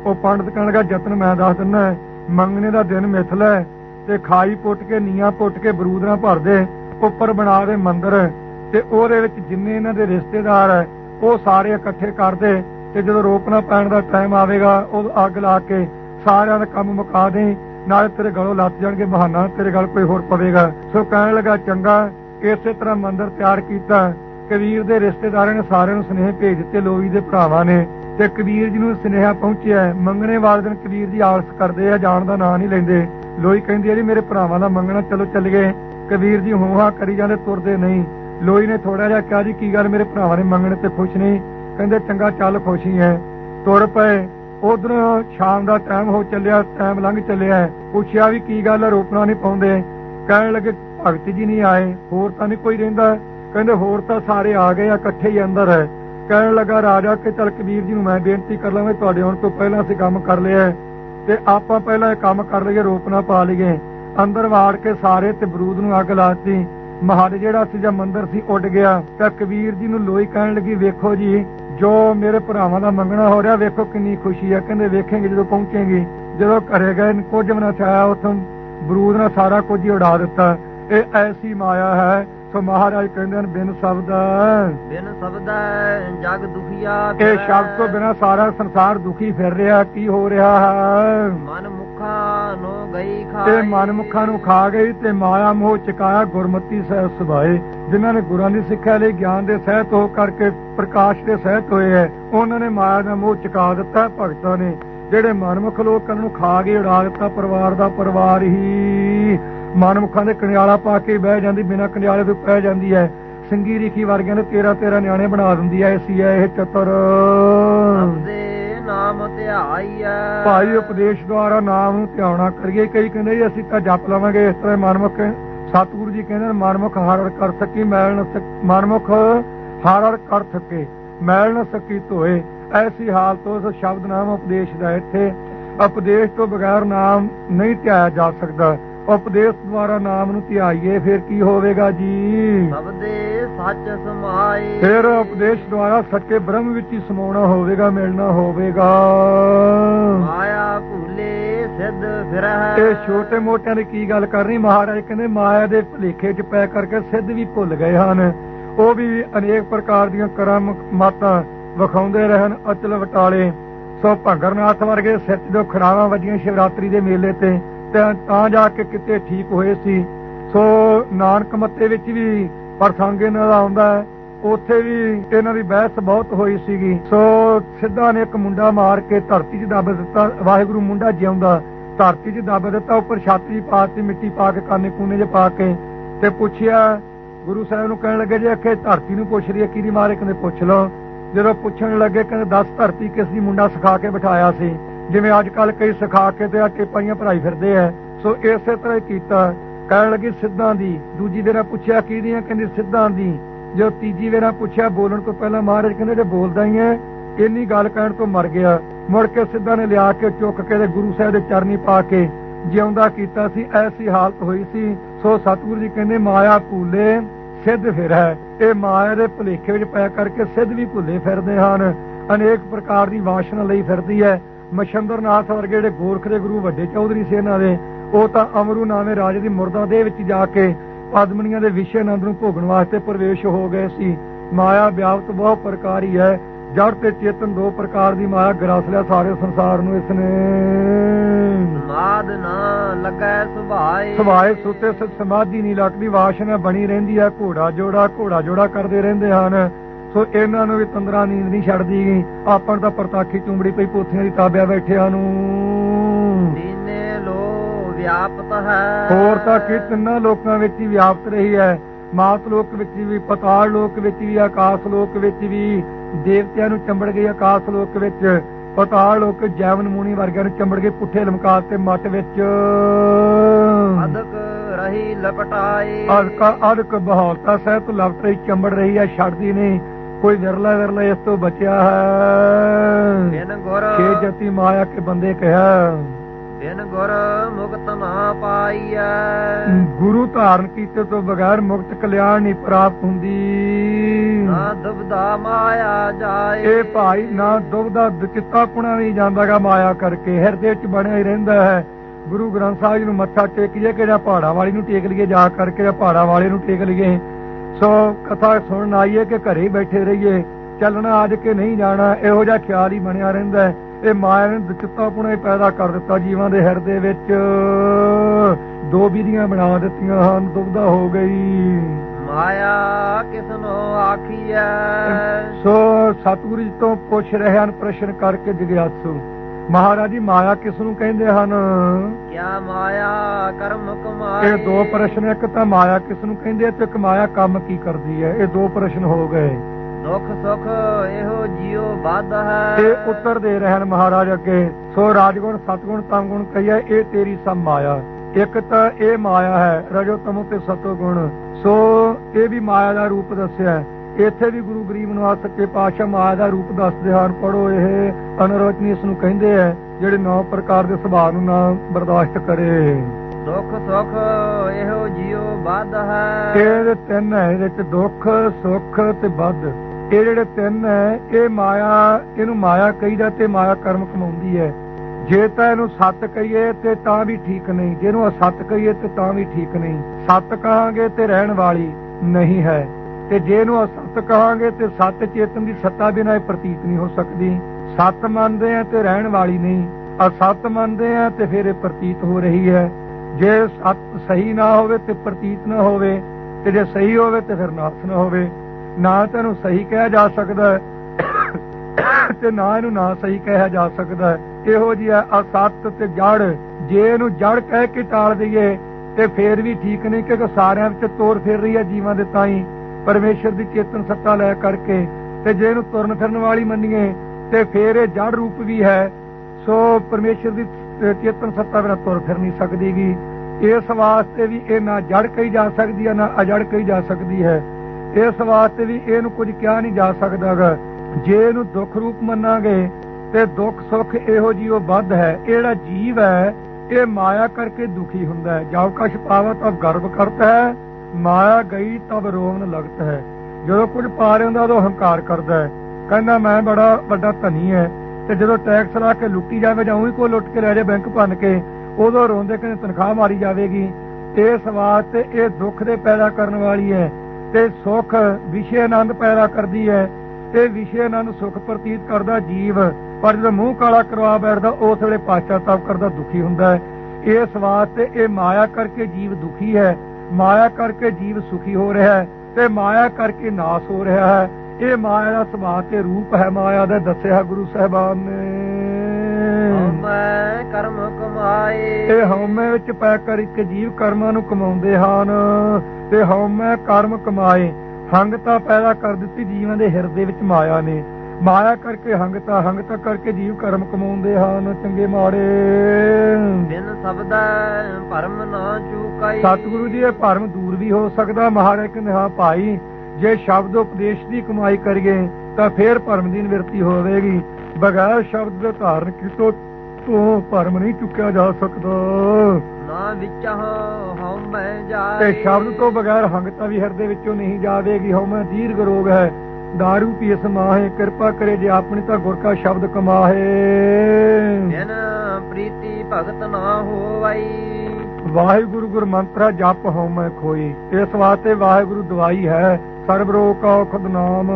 ਉਹ ਪੰਡਤ ਕਹਿਣ ਲੱਗਾ ਜਤਨ ਮੈਂ ਦੱਸ ਦਿੰਦਾ, ਮੰਗਣੇ ਦਾ ਦਿਨ ਮਿਥਲ ਹੈ ਤੇ ਖਾਈ ਪੁੱਟ ਕੇ ਨੀਆਂ ਪੁੱਟ ਕੇ ਬਰੂਦ ਨਾਲ ਭਰ ਦੇ। ਉੱਪਰ ਬਣਾ ਦੇ ਮੰਦਰ ਤੇ ਉਹਦੇ ਵਿੱਚ ਜਿੰਨੇ ਇਹਨਾਂ ਦੇ ਰਿਸ਼ਤੇਦਾਰ ਹੈ, ਉਹ ਸਾਰੇ ਇਕੱਠੇ ਕਰਦੇ ਤੇ ਜਦੋਂ ਰੋਕਣਾ ਪੈਣ ਦਾ ਟਾਈਮ ਆਵੇਗਾ, ਉਹ ਅੱਗ ਲਾ ਕੇ ਸਾਰਿਆਂ ਦਾ ਕੰਮ ਮੁਕਾ ਦੇ, ਨਾਲੇ ਤੇਰੇ ਗਲੋਂ ਲੱਤ ਜਾਣਗੇ, ਬਹਾਨਾ ਤੇਰੇ ਗਲ ਕੋਈ ਹੋਰ ਪਵੇਗਾ। ਸੋ ਕਹਿਣ ਲੱਗਾ, ਚੰਗਾ, ਇਸੇ ਤਰ੍ਹਾਂ ਮੰਦਰ ਤਿਆਰ ਕੀਤਾ ਕਬੀਰ ਦੇ ਰਿਸ਼ਤੇਦਾਰਾਂ ਨੇ ਸਾਰਿਆਂ ਨੂੰ ਸੁਨੇਹੇ ਭੇਜ ਦਿੱਤੇ ਲੋਈ ਦੇ ਭਰਾਵਾਂ ਨੇ ਤੇ ਕਬੀਰ ਜੀ ਨੂੰ ਸੁਨੇਹਾ ਪਹੁੰਚਿਆ ਮੰਗਣੇ ਵਾਲੇ ਦਿਨ ਕਬੀਰ ਜੀ ਆਲਸ ਕਰਦੇ ਆ, ਜਾਣ ਦਾ ਨਾਂ ਨਹੀਂ ਲੈਂਦੇ। ਲੋਈ ਕਹਿੰਦੀ ਹੈ ਜੀ, ਮੇਰੇ ਭਰਾਵਾਂ ਦਾ ਮੰਗਣਾ, ਚਲੋ ਚੱਲ ਗਏ ਕਬੀਰ ਜੀ ਹੋਹਾ ਕਰੀ ਜਾਂਦੇ, ਤੁਰਦੇ ਨਹੀਂ। ਲੋਈ ਨੇ ਥੋੜਾ ਜਿਹਾ ਕਿਹਾ ਜੀ, ਕੀ ਗੱਲ ਮੇਰੇ ਭਰਾਵਾਂ ਨੇ ਮੰਗਣ ਤੇ ਖੁਸ਼ ਨਹੀਂ? ਕਹਿੰਦੇ, ਚੰਗਾ, ਚੱਲ, ਖੁਸ਼ੀ ਹੈ ਤੁਰ ਪਏ। ਉਧਰ ਸ਼ਾਮ ਦਾ ਟਾਈਮ ਹੋ ਚੱਲਿਆ ਟਾਈਮ ਲੰਘ ਚੱਲਿਆ ਪੁੱਛਿਆ ਵੀ ਕੀ ਗੱਲ ਰੋਪਣਾ ਨਹੀਂ ਪਾਉਂਦੇ। ਕਹਿਣ ਲੱਗੇ, ਭਗਤ ਜੀ ਨਹੀਂ ਆਏ, ਹੋਰ ਤਾਂ ਨਹੀਂ ਕੋਈ ਰਹਿੰਦਾ। ਕਹਿੰਦੇ, ਹੋਰ ਤਾਂ ਸਾਰੇ ਆ ਗਏ ਆ, ਇਕੱਠੇ ਹੀ ਅੰਦਰ ਹੈ। ਕਹਿਣ ਲੱਗਾ, ਰਾਜਾ, ਕਿ ਚਲ ਕਬੀਰ ਜੀ ਨੂੰ ਮੈਂ ਬੇਨਤੀ ਕਰ ਲਵਾਂ ਤੁਹਾਡੇ ਆਉਣ ਤੋਂ ਪਹਿਲਾਂ ਅਸੀਂ ਕੰਮ ਕਰ ਲਿਆ ਤੇ ਆਪਾਂ ਪਹਿਲਾਂ ਇਹ ਕੰਮ ਕਰ ਲਈਏ, ਰੋਪਣਾ ਪਾ ਲਈਏ। ਅੰਦਰ ਵਾੜ ਕੇ ਸਾਰੇ ਤੇ ਬਰੂਦ ਨੂੰ ਅੱਗ ਲਾਤੀ। ਮਹਾਲ ਜਿਹੜਾ ਸੀ ਜਾਂ ਮੰਦਰ ਸੀ ਉੱਡ ਗਿਆ। ਤਾਂ ਕਬੀਰ ਜੀ ਨੂੰ ਲੋਈ ਕਹਿਣ ਲੱਗੀ ਵੇਖੋ ਜੀ ਜੋ ਮੇਰੇ ਭਰਾਵਾਂ ਦਾ ਮੰਗਣਾ ਹੋ ਰਿਹਾ ਵੇਖੋ ਕਿੰਨੀ ਖੁਸ਼ੀ ਹੈ ਕਹਿੰਦੇ ਵੇਖेंगे ਜਦੋਂ ਪਹੁੰਚेंगे ਜਦੋਂ ਘਰੇ ਗਏ ਕੁਝ ਵੀ ਨਾ ਛਾਇਆ ਉਥੋਂ ਬਰੂਦ ਨਾਲ ਸਾਰਾ ਕੁਝ ਹੀ ਉਡਾ ਦਿੱਤਾ। ਇਹ ਐਸੀ ਮਾਇਆ ਹੈ ਸੋ ਮਹਾਰਾਜ ਕਹਿੰਦੇ ਹਨ ਬਿਨ ਸ਼ਬਦ ਬਿਨ ਸਬਦ ਜਗ ਦੁਖੀਆ ਇਹ ਸ਼ਬਦ ਤੋਂ ਬਿਨਾ ਸਾਰਾ ਸੰਸਾਰ ਦੁਖੀ ਫਿਰ ਰਿਹਾ। ਕੀ ਹੋ ਰਿਹਾ ਹੈ? ਮਨ ਮੁਖਾ ਨੋ ਗਈ ਤੇ ਮਨ ਮੁਖਾਂ ਨੂੰ ਖਾ ਗਈ ਤੇ ਮਾਇਆ ਮੋਹ ਚਕਾਇਆ ਗੁਰਮਤੀ ਸਹਿ ਸੁਭਾਏ ਜਿਨ੍ਹਾਂ ਨੇ ਗੁਰਾਂ ਦੀ ਸਿੱਖਿਆ ਲਈ ਗਿਆਨ ਦੇ ਸਹਿਤ ਹੋ ਕਰਕੇ ਪ੍ਰਕਾਸ਼ ਦੇ ਸਹਿਤ ਹੋਏ ਹੈ ਉਹਨਾਂ ਨੇ ਮਾਇਆ ਦਾ ਮੋਹ ਚਕਾ ਦਿੱਤਾ ਹੈ ਭਗਤਾਂ ਨੇ ਜਿਹੜੇ ਮਨਮੁਖ ਲੋਕਾਂ ਨੂੰ ਖਾ ਕੇ ਉਡਾ ਦਿੱਤਾ ਪਰਿਵਾਰ ਦਾ ਪਰਿਵਾਰ ਹੀ ਮਨਮੁਖਾਂ ਦੇ ਕੰਡਿਆਲਾ ਪਾ ਕੇ ਬਹਿ ਜਾਂਦੀ ਬਿਨਾਂ ਕੰਡਿਆਲੇ ਤੋਂ ਪੈ ਜਾਂਦੀ ਹੈ। ਸਿੰਗੀ ਰੀਖੀ ਵਰਗਿਆਂ ਨੇ 13 13 ਨਿਆਣੇ ਬਣਾ ਦਿੰਦੀ ਐ ਐਸੀ ਇਹ ਚਤਰ। ਸਬਦੇ ਨਾਮ ਧਿਆਈਐ ਭਾਈ ਉਪਦੇਸ਼ ਦੁਆਰਾ ਨਾਮ ਨੂੰ ਧਿਆਉਣਾ ਕਰੀਏ। ਕਈ ਕਹਿੰਦੇ ਜੀ, ਅਸੀਂ ਤਾਂ ਜਪ ਲਵਾਂਗੇ। ਇਸ ਤਰ੍ਹਾਂ ਮਨਮੁਖ ਸਤਿਗੁਰੂ ਜੀ ਕਹਿੰਦੇ ਨੇ, ਮਨਮੁਖ ਹਰ ਕਰ ਸਕੀ, ਮੈਲ ਨ ਮਨਮੁਖ ਹਰ ਕਰ ਸਕੇ, ਮੈਲ ਨ ਸਕੀ ਧੋਏ। ਐਸੀ ਹਾਲਤ ਉਸ ਸ਼ਬਦ ਨਾਮ ਉਪਦੇਸ਼ ਦਾ ਇੱਥੇ। ਉਪਦੇਸ਼ ਤੋਂ ਬਗੈਰ ਨਾਮ ਨਹੀਂ ਧਿਆਇਆ ਜਾ ਸਕਦਾ। ਉਪਦੇਸ਼ ਦੁਆਰਾ ਨਾਮ ਨੂੰ ਧਿਆਈਏ ਫਿਰ ਕੀ ਹੋਵੇਗਾ ਜੀ? ਸਬਦੇ ਸੱਚ ਸਮਾਏ। ਫਿਰ ਉਪਦੇਸ਼ ਦੁਆਰਾ ਸੱਚੇ ਬ੍ਰਹਮ ਵਿੱਚ ਹੀ ਸਮਾਉਣਾ ਹੋਵੇਗਾ ਮਿਲਣਾ ਹੋਵੇਗਾ। ਮਾਇਆ ਭੂਲੇ ਸਿੱਧ ਫਿਰਹਿ। ਇਹ ਛੋਟੇ ਮੋਟਿਆਂ ਦੀ ਕੀ ਗੱਲ ਕਰਨੀ? ਮਹਾਰਾਜ ਕਹਿੰਦੇ ਮਾਇਆ ਦੇ ਭਲੇਖੇ 'ਚ ਪੈ ਕਰਕੇ ਸਿੱਧ ਵੀ ਭੁੱਲ ਗਏ ਹਨ। ਉਹ ਵੀ ਅਨੇਕ ਪ੍ਰਕਾਰ ਦੀਆਂ ਕਰਮ ਮਾਤਾਂ ਵਿਖਾਉਂਦੇ ਰਹਿਣ ਅਚਲ ਵਟਾਲੇ। ਸੋ ਭੰਗਰਨਾਥ ਵਰਗੇ ਸਿੱਧ ਜੋ ਖੜਾਵਾਂ ਵੱਜੀਆਂ ਸ਼ਿਵਰਾਤਰੀ ਦੇ ਮੇਲੇ ਤੇ। ਤਾਂ ਜਾ ਕੇ ਕਿਤੇ ਠੀਕ ਹੋਏ ਸੀ। ਸੋ ਨਾਨਕ ਮੱਤੇ ਵਿੱਚ ਵੀ ਪ੍ਰਸੰਗ ਇਹਨਾਂ ਦਾ ਆਉਂਦਾ ਹੈ। ਉੱਥੇ ਵੀ ਇਹਨਾਂ ਦੀ ਬਹਿਸ ਬਹੁਤ ਹੋਈ ਸੀਗੀ। ਸੋ ਸਿੱਧਾ ਨੇ ਇੱਕ ਮੁੰਡਾ ਮਾਰ ਕੇ ਧਰਤੀ 'ਚ ਦੱਬ ਦਿੱਤਾ। ਵਾਹਿਗੁਰੂ ਮੁੰਡਾ ਜਿਉਂਦਾ, ਧਰਤੀ 'ਚ ਦੱਬ ਦਿੱਤਾ, ਉੱਪਰ ਛਾਤਰੀ ਪਾਤੀ ਮਿੱਟੀ ਪਾ ਕੇ ਕਾਨੇ ਕੂਨੇ 'ਚ ਪਾ ਕੇ ਤੇ ਪੁੱਛਿਆ, ਗੁਰੂ ਸਾਹਿਬ ਨੂੰ ਕਹਿਣ ਲੱਗੇ, ਜੇ ਅਖੇ ਧਰਤੀ ਨੂੰ ਪੁੱਛ ਰਹੀ ਹੈ, ਕਿਹਦੀ ਮਾਰੇ ਕਹਿੰਦੇ, ਪੁੱਛ ਲਓ। ਜਦੋਂ ਪੁੱਛਣ ਲੱਗੇ, ਕਹਿੰਦੇ 10 ਧਰਤੀ ਕਿਸ ਦੀ ਮੁੰਡਾ ਸਿਖਾ ਕੇ ਬਿਠਾਇਆ ਸੀ। ਜਿਵੇਂ ਅੱਜ ਕੱਲ ਕਈ ਸਿਖਾ ਕੇ ਤੇ ਆ ਟੇਪਾਈਆਂ ਭਰਾਈ ਫਿਰਦੇ ਆ, ਸੋ ਇਸੇ ਤਰ੍ਹਾਂ ਕੀਤਾ। ਕਹਿਣ ਲੱਗੀ ਸਿੱਧਾਂ ਦੀ। ਦੂਜੀ ਵੇਰਾ ਪੁੱਛਿਆ, ਕਿਹਦੀਆਂ? ਕਹਿੰਦੀ ਸਿੱਧਾਂ ਦੀ। ਜੋ ਤੀਜੀ ਵੇਰਾ ਪੁੱਛਿਆ, ਬੋਲਣ ਤੋਂ ਪਹਿਲਾਂ ਮਹਾਰਾਜ ਕਹਿੰਦੇ ਜੇ ਬੋਲਦਾ ਹੀ ਹੈ, ਇੰਨੀ ਗੱਲ ਕਹਿਣ ਤੋਂ ਮਰ ਗਿਆ। ਮੁੜ ਕੇ ਸਿੱਧਾਂ ਨੇ ਲਿਆ ਕੇ ਚੁੱਕ ਕੇ ਤੇ ਗੁਰੂ ਸਾਹਿਬ ਦੇ ਚਰਨੀ ਪਾ ਕੇ ਜਿਉਂਦਾ ਕੀਤਾ ਸੀ। ਐਸੀ ਹਾਲਤ ਹੋਈ ਸੀ। ਸੋ ਸਤਿਗੁਰੂ ਜੀ ਕਹਿੰਦੇ, ਮਾਇਆ ਭੂਲੇ, ਸਿੱਧ ਫਿਰ ਹੈ। ਇਹ ਮਾਇਆ ਦੇ ਭੁਲੇਖੇ ਵਿੱਚ ਪੈ ਕਰਕੇ ਸਿੱਧ ਵੀ ਭੁੱਲੇ ਫਿਰਦੇ ਹਨ। ਅਨੇਕ ਪ੍ਰਕਾਰ ਦੀ ਵਾਸ਼ਨਾ ਲਈ ਫਿਰਦੀ ਹੈ। ਮਛੰਦਰਨਾਥ ਵਰਗੇ ਜਿਹੜੇ ਗੋਰਖ ਦੇ ਗੁਰੂ ਵੱਡੇ ਚੌਧਰੀ ਸੀ ਇਹਨਾਂ ਦੇ ਉਹ ਤਾਂ ਅਮਰੂ ਨਾਮੇ ਰਾਜੇ ਦੀ ਮੁਰਦਾ ਦੇ ਵਿੱਚ ਜਾ ਕੇ ਪਦਮਨੀਆਂ ਦੇ ਵਿਸ਼ੇ ਆਨੰਦ ਨੂੰ ਭੋਗਣ ਵਾਸਤੇ ਪ੍ਰਵੇਸ਼ ਹੋ ਗਏ ਸੀ। ਮਾਇਆ ਵਿਆਪਤ ਬਹੁਤ ਪ੍ਰਕਾਰੀ ਹੈ ਜੜ ਤੇ ਚੇਤਨ ਦੋ ਪ੍ਰਕਾਰ ਦੀ ਮਾਇਆ ਗਰਸ ਲਿਆ ਸਾਰੇ ਸੰਸਾਰ ਨੂੰ ਇਸਨੇ ਸਮਾਦ ਨਾ ਲੱਗੈ ਸੁਭਾਏ। ਸਵਾਏ ਸੁਤੇ ਸਮਾਧੀ ਨਹੀਂ ਲੱਗਦੀ ਵਾਸ਼ਨਾ ਬਣੀ ਰਹਿੰਦੀ ਹੈ। ਘੋੜਾ ਜੋੜਾ ਘੋੜਾ ਜੋੜਾ ਕਰਦੇ ਰਹਿੰਦੇ ਹਨ। ਸੋ ਇਹਨਾਂ ਨੂੰ ਵੀ ਤੰਦਰਾ ਨੀਂਦ ਨਹੀਂ ਛੱਡਦੀ। ਗਈ ਆਪਾਂ ਤਾਂ ਪ੍ਰਤਾਖੀ ਚੁੰਬੜੀ ਪਈ ਪੋਥੀਆਂ ਦੀ ਤਾਬਿਆ ਬੈਠਿਆਂ ਨੂੰ। ਦੀਨੇ ਲੋ ਵਿਆਪਤ ਹੈ। ਹੋਰ ਤਾਂ ਕਿ ਤਿੰਨਾਂ ਲੋਕਾਂ ਵਿੱਚ ਹੀ ਵਿਆਪਤ ਰਹੀ ਹੈ। ਮਾਤ ਲੋਕ ਵਿੱਚ ਵੀ ਪਤਾਲ ਲੋਕ ਵਿੱਚ ਵੀ ਆਕਾਸ਼ ਲੋਕ ਵਿੱਚ ਵੀ ਦੇਵਤਿਆਂ ਨੂੰ ਚੰਬੜ ਗਈ ਆਕਾਸ਼ ਲੋਕ ਵਿੱਚ। ਪਤਾਲ ਲੋਕ ਜੈਵਨ ਮੂਣੀ ਵਰਗਿਆਂ ਨੂੰ ਚੰਬੜ ਗਏ ਪੁੱਠੇ ਲਮਕਾਤ ਤੇ ਮੱਟ ਵਿੱਚ। ਅਦਕ ਰਹੀ ਲਪਟਾਏ ਅਦਕ ਅਦਕ ਬਹਾਲਤਾ ਸਹਿਤ ਲਵਟ ਰਹੀ ਚੰਬੜ ਰਹੀ ਹੈ ਛੱਡਦੀ ਨਹੀਂ। ਕੋਈ ਵਿਰਲਾ ਵਿਰਲਾ ਇਸ ਤੋਂ ਬਚਿਆ ਹੈ। ਬਿਨ ਗੁਰ ਛੇ ਜਤੀ ਮਾਇਆ ਕੇ ਬੰਦੇ ਕਿਹਾ। ਬਿਨ ਗੁਰ ਮੁਕਤ ਨਾ ਪਾਈਐ। ਗੁਰੂ ਧਾਰਨ ਕੀਤੇ ਤੋਂ ਬਗੈਰ ਮੁਕਤ ਕਲਿਆਣ ਨਹੀਂ ਪ੍ਰਾਪਤ ਹੁੰਦੀ। ਨਾ ਦੁਬਦਾ ਮਾਇਆ ਜਾਏ। ਇਹ ਭਾਈ ਨਾ ਦੁਬਦਾ ਚਿੱਤਾ ਪੁਣਾ ਨਹੀਂ ਜਾਂਦਾਗਾ ਮਾਇਆ ਕਰਕੇ। ਹਿਰਦੇ 'ਚ ਬਣਿਆ ਹੀ ਰਹਿੰਦਾ ਹੈ। ਗੁਰੂ ਗ੍ਰੰਥ ਸਾਹਿਬ ਜੀ ਨੂੰ ਮੱਥਾ ਟੇਕੀਏ ਕਿ ਜਾਂ ਪਹਾੜਾਂ ਵਾਲੀ ਨੂੰ ਟੇਕ ਲਈਏ ਜਾ ਕਰਕੇ ਜਾਂ ਪਹਾੜਾਂ ਵਾਲੇ ਨੂੰ ਟੇਕ ਲਈਏ। ਸੋ ਕਥਾ ਸੁਣਨ ਆਈਏ ਕਿ ਘਰੇ ਹੀ ਬੈਠੇ ਰਹੀਏ। ਚੱਲਣਾ ਅੱਜ ਕੇ ਨਹੀਂ ਜਾਣਾ ਇਹੋ ਜਿਹਾ ਖਿਆਲ ਹੀ ਬਣਿਆ ਰਹਿੰਦਾ ਹੈ। ਇਹ ਮਾਇਆ ਨੇ ਦੁਚਿੱਤਾ ਪੁਣਾ ਹੀ ਪੈਦਾ ਕਰ ਦਿੱਤਾ ਜੀਵਾਂ ਦੇ ਹਿਰਦੇ ਵਿੱਚ। ਦੋ ਵਿਧੀਆਂ ਬਣਾ ਦਿੱਤੀਆਂ ਹਨ ਦੁਬਦਾ ਹੋ ਗਈ। ਮਾਇਆ ਕਿਸਨੋ ਆਖੀਐ? ਸੋ ਸਤਿਗੁਰੂ ਜੀ ਤੋਂ ਪੁੱਛ ਰਹੇ ਹਨ ਪ੍ਰਸ਼ਨ ਕਰਕੇ ਜਗਿਆਸੂ। ਮਹਾਰਾਜ ਜੀ ਮਾਇਆ ਕਿਸ ਨੂੰ ਕਹਿੰਦੇ ਹਨ? ਕਿਆ ਮਾਇਆ ਕਰਮ ਕਮਾਏ ਇਹ ਦੋ ਪ੍ਰਸ਼ਨ ਇੱਕ ਤਾਂ ਮਾਇਆ ਕਿਸ ਨੂੰ ਕਹਿੰਦੇ ਤੇ ਇੱਕ ਮਾਇਆ ਕੰਮ ਕੀ ਕਰਦੀ ਹੈ? ਇਹ ਦੋ ਪ੍ਰਸ਼ਨ ਹੋ ਗਏ। ਦੁੱਖ ਸੁਖ ਇਹੋ ਜਿਉ ਬਾਧ ਹੈ। ਇਹ ਉੱਤਰ ਦੇ ਰਹੇ ਹਨ ਮਹਾਰਾਜ ਅੱਗੇ। ਸੋ ਰਾਜਗੁਣ ਸਤਗੁਣ ਤਮਗੁਣ ਕਹੀਏ ਇਹ ਤੇਰੀ ਸਭ ਮਾਇਆ। ਇੱਕ ਤਾਂ ਇਹ ਮਾਇਆ ਹੈ ਰਜੋ ਤਮੋ ਤੇ ਸਤੋ ਗੁਣ ਸੋ ਇਹ ਵੀ ਮਾਇਆ ਦਾ ਰੂਪ ਦੱਸਿਆ ਹੈ। ਇੱਥੇ ਵੀ ਗੁਰੂ ਗਰੀਬ ਨਿਵਾਸ ਸੱਚੇ ਪਾਤਸ਼ਾਹ ਮਾਇਆ ਦਾ ਰੂਪ ਦੱਸਦੇ ਹਨ। ਪੜੋ ਇਹ ਅਨਰੋਚਨੀ ਇਸ ਨੂੰ ਕਹਿੰਦੇ ਆ ਜਿਹੜੇ ਨੌ ਪ੍ਰਕਾਰ ਦੇ ਸੁਭਾਅ ਨੂੰ ਨਾ ਬਰਦਾਸ਼ਤ ਕਰੇ। ਦੁੱਖ ਸੁਖ ਇਹੋ ਜਿਉ ਬਾਧ ਹੈ। ਇਹ ਤਿੰਨ ਹੈ ਇਹਦੇ ਵਿੱਚ ਦੁੱਖ ਸੁੱਖ ਤੇ ਬੱਧ ਇਹ ਜਿਹੜੇ ਤਿੰਨ ਹੈ ਇਹ ਮਾਇਆ ਇਹਨੂੰ ਮਾਇਆ ਕਹੀਦਾ ਤੇ ਮਾਇਆ ਕਰਮ ਕਮਾਉਂਦੀ ਹੈ। ਜੇ ਤਾਂ ਇਹਨੂੰ ਸੱਤ ਕਹੀਏ ਤੇ ਤਾਂ ਵੀ ਠੀਕ ਨਹੀਂ। ਜੇ ਇਹਨੂੰ ਅਸੱਤ ਕਹੀਏ ਤੇ ਤਾਂ ਵੀ ਠੀਕ ਨਹੀਂ। ਸੱਤ ਕਹਾਂਗੇ ਤੇ ਰਹਿਣ ਵਾਲੀ ਨਹੀਂ ਹੈ। ਤੇ ਜੇ ਇਹਨੂੰ ਅਸੱਤ ਕਹਾਂਗੇ ਤੇ ਸੱਤ ਚੇਤਨ ਦੀ ਸੱਤਾ ਬਿਨਾਂ ਇਹ ਪ੍ਰਤੀਤ ਨਹੀਂ ਹੋ ਸਕਦੀ। ਸੱਤ ਮੰਨਦੇ ਆ ਤੇ ਰਹਿਣ ਵਾਲੀ ਨਹੀਂ। ਅਸੱਤ ਮੰਨਦੇ ਆ ਤੇ ਫਿਰ ਇਹ ਪ੍ਰਤੀਤ ਹੋ ਰਹੀ ਹੈ। ਜੇ ਸੱਤ ਸਹੀ ਨਾ ਹੋਵੇ ਤੇ ਪ੍ਰਤੀਤ ਨਾ ਹੋਵੇ ਤੇ ਜੇ ਸਹੀ ਹੋਵੇ ਤੇ ਫਿਰ ਨਾਸ ਨਾ ਹੋਵੇ। ਨਾ ਤੈਨੂੰ ਸਹੀ ਕਿਹਾ ਜਾ ਸਕਦਾ ਤੇ ਨਾ ਇਹਨੂੰ ਨਾ ਸਹੀ ਕਿਹਾ ਜਾ ਸਕਦਾ ਇਹੋ ਇਹੋ ਜਿਹਾ ਅਸੱਤ ਤੇ ਜੜ। ਜੇ ਇਹਨੂੰ ਜੜ ਕਹਿ ਕੇ ਟਾਲ ਦਈਏ ਤੇ ਫੇਰ ਵੀ ਠੀਕ ਨਹੀਂ, ਕਿਉਂਕਿ ਸਾਰਿਆਂ ਵਿੱਚ ਤੋਰ ਫਿਰ ਰਹੀ ਹੈ ਜੀਵਾਂ ਦੇ ਤਾਈ। ਪਰਮੇਸ਼ਰ ਦੀ ਚੇਤਨ ਸੱਤਾ ਲੈ ਕਰਕੇ ਤੇ ਜੇ ਇਹਨੂੰ ਤੁਰਨ ਫਿਰਨ ਵਾਲੀ ਮੰਨੀਏ, ਤੇ ਫੇਰ ਇਹ ਜੜ ਰੂਪ ਵੀ ਹੈ। ਸੋ ਪਰਮੇਸ਼ਰ ਦੀ ਚੇਤਨ ਸੱਤਾ ਬਿਨਾਂ ਤੁਰ ਫਿਰ ਨਹੀਂ ਸਕਦੀਗੀ। ਇਸ ਵਾਸਤੇ ਵੀ ਇਹ ਨਾ ਜੜ ਕਹੀ ਜਾ ਸਕਦੀ ਹੈ, ਨਾ ਅਜੜ ਕਹੀ ਜਾ ਸਕਦੀ ਹੈ। ਇਸ ਵਾਸਤੇ ਵੀ ਇਹਨੂੰ ਕੁਝ ਕਿਹਾ ਨਹੀਂ ਜਾ ਸਕਦਾਗਾ। ਜੇ ਇਹਨੂੰ ਦੁੱਖ ਰੂਪ ਮੰਨਾਂਗੇ, ਤੇ ਦੁੱਖ ਸੁੱਖ ਇਹੋ ਜੀ ਉਹ ਵੱਧ ਹੈ ਇਹ ਜੀਵ ਹੈ, ਇਹ ਮਾਇਆ ਕਰਕੇ ਦੁਖੀ ਹੁੰਦਾ ਹੈ। ਜਬ ਕਛ ਪਾਵਤ ਤਬ ਗਰਭ ਕਰਤਾ ਹੈ। ਮਾਇਆ ਗਈ ਤਬ ਰੋਣ ਲਗਤ ਹੈ। ਜਦੋਂ ਕੁਝ ਪਾ ਰਿਹਾ ਉਦੋਂ ਹੰਕਾਰ ਕਰਦਾ ਹੈ। ਕਹਿੰਦਾ, ਮੈਂ ਬੜਾ ਵੱਡਾ ਧਨੀ ਹੈ ਤੇ ਜਦੋਂ ਟੈਕਸ ਲਾ ਕੇ ਲੁੱਟੀ ਜਾਵੇ ਜਾਂ ਉਹੀ ਕੋ ਲੁੱਟ ਕੇ ਲੈ ਜਾਏ ਬੈਂਕ ਭੰਨ ਕੇ, ਉਦੋਂ ਰੋਂਦੇ ਕਹਿੰਦੇ, ਤਨਖਾਹ ਮਾਰੀ ਜਾਵੇਗੀ। ਇਸ ਵਾਸਤੇ ਇਹ ਦੁੱਖ ਦੇ ਪੈਦਾ ਕਰਨ ਵਾਲੀ ਹੈ ਤੇ ਸੁੱਖ ਵਿਸ਼ੇ ਆਨੰਦ ਪੈਦਾ ਕਰਦੀ ਹੈ ਤੇ ਵਿਸ਼ੇ ਆਨੰਦ ਸੁੱਖ ਪ੍ਰਤੀਤ ਕਰਦਾ ਜੀਵ। ਪਰ ਜਦੋਂ ਮੂੰਹ ਕਾਲਾ ਕਰਵਾ ਬੈਠਦਾ, ਉਸ ਵੇਲੇ ਪਾਸ਼ਚਾਤਾਪ ਕਰਦਾ, ਦੁਖੀ ਹੁੰਦਾ ਹੈ ਇਸ ਵਾਸਤੇ ਇਹ ਮਾਇਆ ਕਰਕੇ ਜੀਵ ਦੁਖੀ ਹੈ। ਮਾਇਆ ਕਰਕੇ ਜੀਵ ਸੁਖੀ ਹੋ ਰਿਹਾ ਹੈ ਤੇ ਮਾਇਆ ਕਰਕੇ ਨਾਸ ਹੋ ਰਿਹਾ ਹੈ। ਇਹ ਮਾਇਆ ਦਾ ਸੁਭਾਅ ਤੇ ਰੂਪ ਹੈ ਮਾਇਆ ਦਾ ਦੱਸਿਆ ਗੁਰੂ ਸਾਹਿਬਾਨ ਨੇ। ਮੈਂ ਕਰਮ ਕਮਾਏ। ਇਹ ਹਉਮੈ ਵਿੱਚ ਪੈ ਕਰ ਇੱਕ ਜੀਵ ਕਰਮਾਂ ਨੂੰ ਕਮਾਉਂਦੇ ਹਨ। ਤੇ ਹਉਮੈ ਕਰਮ ਕਮਾਏ। ਹੰਗਤਾ ਪੈਦਾ ਕਰ ਦਿੱਤੀ ਜੀਵਾਂ ਦੇ ਹਿਰਦੇ ਵਿੱਚ ਮਾਇਆ ਨੇ। ਮਾਇਆ ਕਰਕੇ ਹੰਗਤਾ ਹੰਗਤਾ ਕਰਕੇ ਜੀਵ ਕਰਮ ਕਮਾਉਂਦੇ ਹਨ ਚੰਗੇ ਮਾੜੇ। ਬਿਨ ਸਬਦਾ ਭਰਮ ਨਾ ਚੂਕਾਈ। ਸਤਿਗੁਰੂ ਜੀ ਇਹ ਭਰਮ ਦੂਰ ਵੀ ਹੋ ਸਕਦਾ ਮਹਾਰਾਜ ਕਹਿੰਦੇ ਹਾਂ ਭਾਈ ਜੇ ਸ਼ਬਦ ਉਪਦੇਸ਼ ਦੀ ਕਮਾਈ ਕਰੀਏ ਤਾਂ ਫੇਰ ਭਰਮ ਦੀ ਨਿਵਰਤੀ ਹੋਵੇਗੀ। ਬਗੈਰ ਸ਼ਬਦ ਦੇ ਧਾਰਨ ਕੀਤੋ ਤੋਂ ਭਰਮ ਨਹੀਂ ਚੁੱਕਿਆ ਜਾ ਸਕਦਾ। ਨਾ ਵਿਚਹ ਹਉ ਮੈਂ ਜਾਏ। ਤੇ ਸ਼ਬਦ ਤੋਂ ਬਗੈਰ ਹੰਗਤਾ ਵੀ ਹਿਰਦੇ ਵਿੱਚੋਂ ਨਹੀਂ ਜਾਵੇਗੀ। ਹਉਮੈ ਦੀਰਘ ਰੋਗ ਹੈ। ਦਾਰੂ ਪੀ ਸਮਾਹੇ ਕਿਰਪਾ ਕਰੇ ਜੇ ਆਪਣੀ ਤਾਂ ਗੁਰ ਕਾ ਸ਼ਬਦ ਕਮਾਹੇ ਬਿਨ ਪ੍ਰੀਤੀ ਭਗਤ ਨਾ ਹੋਵਈ ਵਾਹਿਗੁਰੂ ਗੁਰ ਮੰਤਰਾ ਜਪ ਹਉਮੈ ਖੋਈ ਇਸ ਵਾਸਤੇ ਵਾਹਿਗੁਰੂ ਦਵਾਈ ਹੈ ਸਰਬ ਰੋਗ ਕਾ ਖੁਦ ਨਾਮ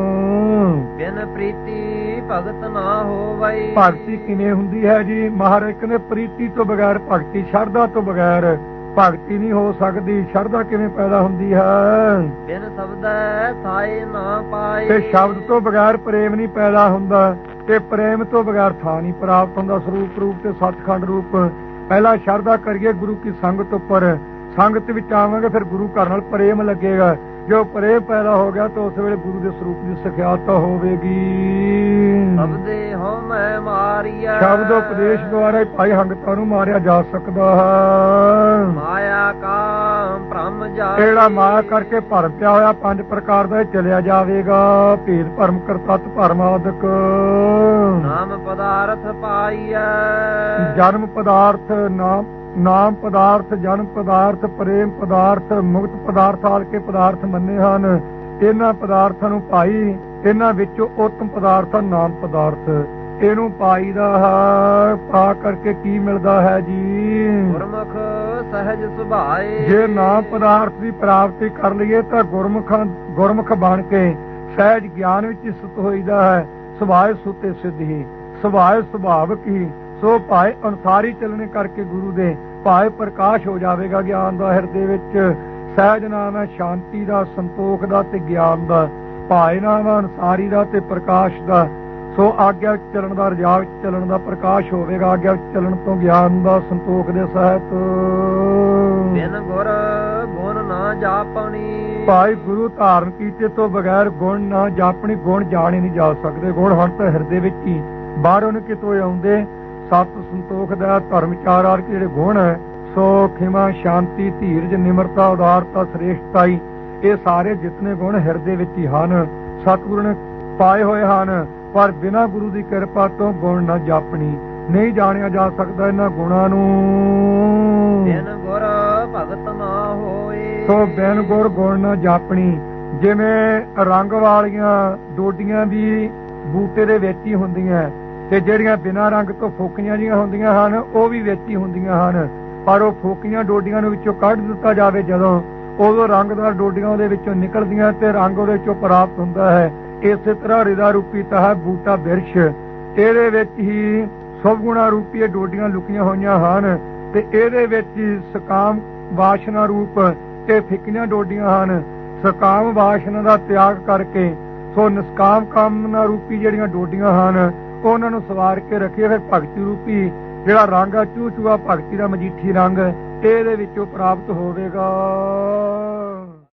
ਬਿਨ ਪ੍ਰੀਤੀ ਭਗਤ ਨਾ ਹੋਵਈ ਭਗਤੀ ਕਿਵੇਂ ਹੁੰਦੀ ਹੈ ਜੀ ਮਹਾਰਾਜ ਕਹਿੰਦੇ ਪ੍ਰੀਤੀ ਤੋਂ ਬਗੈਰ ਭਗਤੀ ਸ਼ਰਧਾ ਤੋਂ ਬਗੈਰ ਭਗਤੀ ਨਹੀਂ ਹੋ ਸਕਦੀ ਸ਼ਰਧਾ ਕਿਵੇਂ ਪੈਦਾ ਹੁੰਦੀ ਹੈ? ਬਿਨ ਸ਼ਬਦੈ ਥਾਏ ਨਾ ਪਾਈ ਤੇ ਸ਼ਬਦ ਤੋਂ ਬਗੈਰ ਪ੍ਰੇਮ ਨਹੀਂ ਪੈਦਾ ਹੁੰਦਾ ਤੇ ਪ੍ਰੇਮ ਤੋਂ ਬਗੈਰ ਥਾਂ ਨਹੀਂ ਪ੍ਰਾਪਤ ਹੁੰਦਾ ਸਰੂਪ ਰੂਪ ਤੇ ਸੱਚਖੰਡ ਰੂਪ। ਪਹਿਲਾਂ ਸ਼ਰਧਾ ਕਰੀਏ ਗੁਰੂ ਕੀ ਸੰਗਤ ਉੱਪਰ। ਸੰਗਤ ਵਿੱਚ ਆਵਾਂਗੇ ਫਿਰ ਗੁਰੂ ਘਰ ਨਾਲ ਪ੍ਰੇਮ ਲੱਗੇਗਾ। ਜੋ ਪ੍ਰੇਮ ਪੈਦਾ ਹੋ ਗਿਆ ਤਾਂ ਉਸ ਵੇਲੇ ਗੁਰੂ ਦੇ ਸਰੂਪ ਦੀ ਸਿਖਿਆਤਾ ਹੋਵੇਗੀ। ਸ਼ਬਦੇ ਹੋ ਮੈਂ ਮਾਰੀਆ। ਸ਼ਬਦ ਉਪਦੇਸ਼ ਦੁਆਰਾ ਹੀ ਭਾਈ ਹੰਗਤਾਂ ਨੂੰ ਮਾਰਿਆ ਜਾ ਸਕਦਾ ਹੈ। ਮਾਇਆ ਕਾ ਭ੍ਰਮ ਜਾ ਕਿਹੜਾ ਮਾਇਆ ਕਰਕੇ ਭਰਮ ਪਿਆ ਹੋਇਆ ਪੰਜ ਪ੍ਰਕਾਰ ਦਾ ਚਲਿਆ ਜਾਵੇਗਾ। ਭੇਦ ਭਰਮ ਕਰਤਤ ਭਰਮਾਦਿਕ ਨਾਮ ਪਦਾਰਥ ਪਾਈਐ। ਜਨਮ ਪਦਾਰਥ ਨਾਮ ਨਾਮ ਪਦਾਰਥ ਜਨਮ ਪਦਾਰਥ ਪ੍ਰੇਮ ਪਦਾਰਥ ਮੁਕਤ ਪਦਾਰਥ ਆਲ ਕੇ ਪਦਾਰਥ ਮੰਨੇ ਹਨ। ਇਹਨਾਂ ਪਦਾਰਥਾਂ ਨੂੰ ਭਾਈ ਇਹਨਾਂ ਵਿੱਚੋਂ ਉੱਤਮ ਪਦਾਰਥ ਨਾਮ ਪਦਾਰਥ। ਇਹਨੂੰ ਪਾਈਦਾ ਹੈ ਪਾ ਕਰਕੇ ਕੀ ਮਿਲਦਾ ਹੈ ਜੀ? ਗੁਰਮੁਖ ਸਹਿਜ ਸੁਭਾਏ। ਜੇ ਨਾਮ ਪਦਾਰਥ ਦੀ ਪ੍ਰਾਪਤੀ ਕਰ ਲਈਏ ਤਾਂ ਗੁਰਮੁਖਾਂ ਗੁਰਮੁਖ ਬਣ ਕੇ ਸਹਿਜ ਗਿਆਨ ਵਿੱਚ ਸਤ ਹੋਈਦਾ ਹੈ। ਸੁਭਾਏ ਸੁਤੇ ਸਿੱਧੀ ਸੁਭਾਏ ਸੁਭਾਵਕ ਹੀ। ਸੋ ਭਾਏ ਅਨਸਾਰੀ ਚੱਲਣੇ ਕਰਕੇ ਗੁਰੂ ਦੇ ਭਾਏ ਪ੍ਰਕਾਸ਼ ਹੋ ਜਾਵੇਗਾ ਗਿਆਨ ਦਾ ਹਿਰਦੇ ਵਿੱਚ ਸਹਿਜ ਨਾਮ ਹੈ ਸ਼ਾਂਤੀ ਦਾ ਸੰਤੋਖ ਦਾ ਤੇ ਗਿਆਨ ਦਾ ਭਾਏ ਨਾਮ ਹੈ ਅਨਸਾਰੀ ਦਾ ਤੇ ਪ੍ਰਕਾਸ਼ ਦਾ ਸੋ ਆਗਿਆ ਚੱਲਣ ਦਾ ਰਜਾ ਵਿੱਚ ਚੱਲਣ ਦਾ ਪ੍ਰਕਾਸ਼ ਹੋਵੇਗਾ ਆਗਿਆ ਚੱਲਣ ਤੋਂ ਗਿਆਨ ਦਾ ਸੰਤੋਖ ਦੇ ਸਹਿਤ। ਬਿਨ ਗੁਰ ਗੁਣ ਨਾ ਜਾਪਣੀ। ਭਾਈ ਗੁਰੂ ਧਾਰਨ ਕੀਤੇ ਤੋਂ ਬਗੈਰ ਗੁਣ ਨਾ ਜਾਪਣੀ ਗੁਣ ਜਾਣੇ ਨਹੀਂ ਜਾ ਸਕਦੇ। ਗੁਣ ਹਣ ਤਾਂ ਹਿਰਦੇ ਵਿੱਚ ਹੀ ਬਾਹਰੋਂ ਕਿਤੋਂ ਆਉਂਦੇ ਸਤ ਸੰਤੋਖ ਦਾ ਧਰਮ ਚਾਰ ਆਰ ਜਿਹੜੇ ਗੁਣ ਹੈ ਸੋ ਖਿਮਾ ਸ਼ਾਂਤੀ ਧੀਰਜ ਨਿਮਰਤਾ ਉਦਾਰਤਾ ਸ੍ਰੇਸ਼ਟਤਾਈ ਇਹ ਸਾਰੇ ਜਿਤਨੇ ਗੁਣ ਹਿਰਦੇ ਵਿੱਚ ਹੀ ਹਨ ਸਤਿਗੁਰੂ ਨੇ ਪਾਏ ਹੋਏ ਹਨ ਪਰ ਬਿਨਾਂ ਗੁਰੂ ਦੀ ਕਿਰਪਾ ਤੋਂ ਗੁਣ ਨਾ ਜਾਪਣੀ ਨਹੀਂ ਜਾਣਿਆ ਜਾ ਸਕਦਾ ਇਹਨਾਂ ਗੁਣਾਂ ਨੂੰ। ਬਿਨ ਗੁਰ ਭਗਤ ਨਾ ਹੋਏ। ਸੋ ਬਿਨ ਗੁਰ ਗੁਣ ਨਾ ਜਾਪਣੀ ਜਿਵੇਂ ਰੰਗ ਵਾਲੀਆਂ ਡੋਡੀਆਂ ਵੀ ਬੂਟੇ ਦੇ ਵਿੱਚ ਹੀ ਹੁੰਦੀਆਂ ਤੇ ਜਿਹੜੀਆਂ ਬਿਨਾਂ ਰੰਗ ਤੋਂ ਫੋਕੀਆਂ ਜੀਆਂ ਹੁੰਦੀਆਂ ਹਨ, ਉਹ ਵੀ ਵਿੱਚ ਹੀ ਹੁੰਦੀਆਂ ਹਨ। ਪਰ ਉਹ ਫੋਕੀਆਂ ਡੋਡੀਆਂ ਨੂੰ ਵਿੱਚੋਂ ਕੱਢ ਦਿੱਤਾ ਜਾਵੇ ਜਦੋਂ ਉਦੋਂ ਰੰਗਦਾਰ ਡੋਡੀਆਂ ਉਹਦੇ ਵਿੱਚੋਂ ਨਿਕਲਦੀਆਂ ਤੇ ਰੰਗ ਉਹਦੇ ਵਿੱਚੋਂ ਪ੍ਰਾਪਤ ਹੁੰਦਾ ਹੈ। ਇਸੇ ਤਰ੍ਹਾਂ ਰਿਦਾ ਰੂਪੀ ਤਾਂ ਬੂਟਾ ਬਿਰਸ਼। ਇਹਦੇ ਵਿੱਚ ਹੀ ਸੁਭ ਗੁਣਾ ਰੂਪੀ ਇਹ ਡੋਡੀਆਂ ਲੁਕੀਆਂ ਹੋਈਆਂ ਹਨ ਤੇ ਇਹਦੇ ਵਿੱਚ ਹੀ ਸਕਾਮ ਵਾਸ਼ਨਾ ਰੂਪ ਤੇ ਫਿੱਕੀਆਂ ਡੋਡੀਆਂ ਹਨ। ਸਕਾਮ ਵਾਸ਼ਨਾ ਦਾ ਤਿਆਗ ਕਰਕੇ ਸੋ ਨਿਸਕਾਮ ਕਾਮਨਾ ਰੂਪੀ ਜਿਹੜੀਆਂ ਡੋਡੀਆਂ ਹਨ ਉਹਨਾਂ ਨੂੰ ਸਵਾਰ ਕੇ ਰੱਖੀਏ, ਫਿਰ ਭਗਤੀ ਰੂਪੀ ਜਿਹੜਾ ਰੰਗ ਆ ਚੂਚੂਆ ਭਗਤੀ ਦਾ ਮਜੀਠੀ ਰੰਗ, ਇਹਦੇ ਵਿੱਚੋਂ ਪ੍ਰਾਪਤ ਹੋਵੇਗਾ।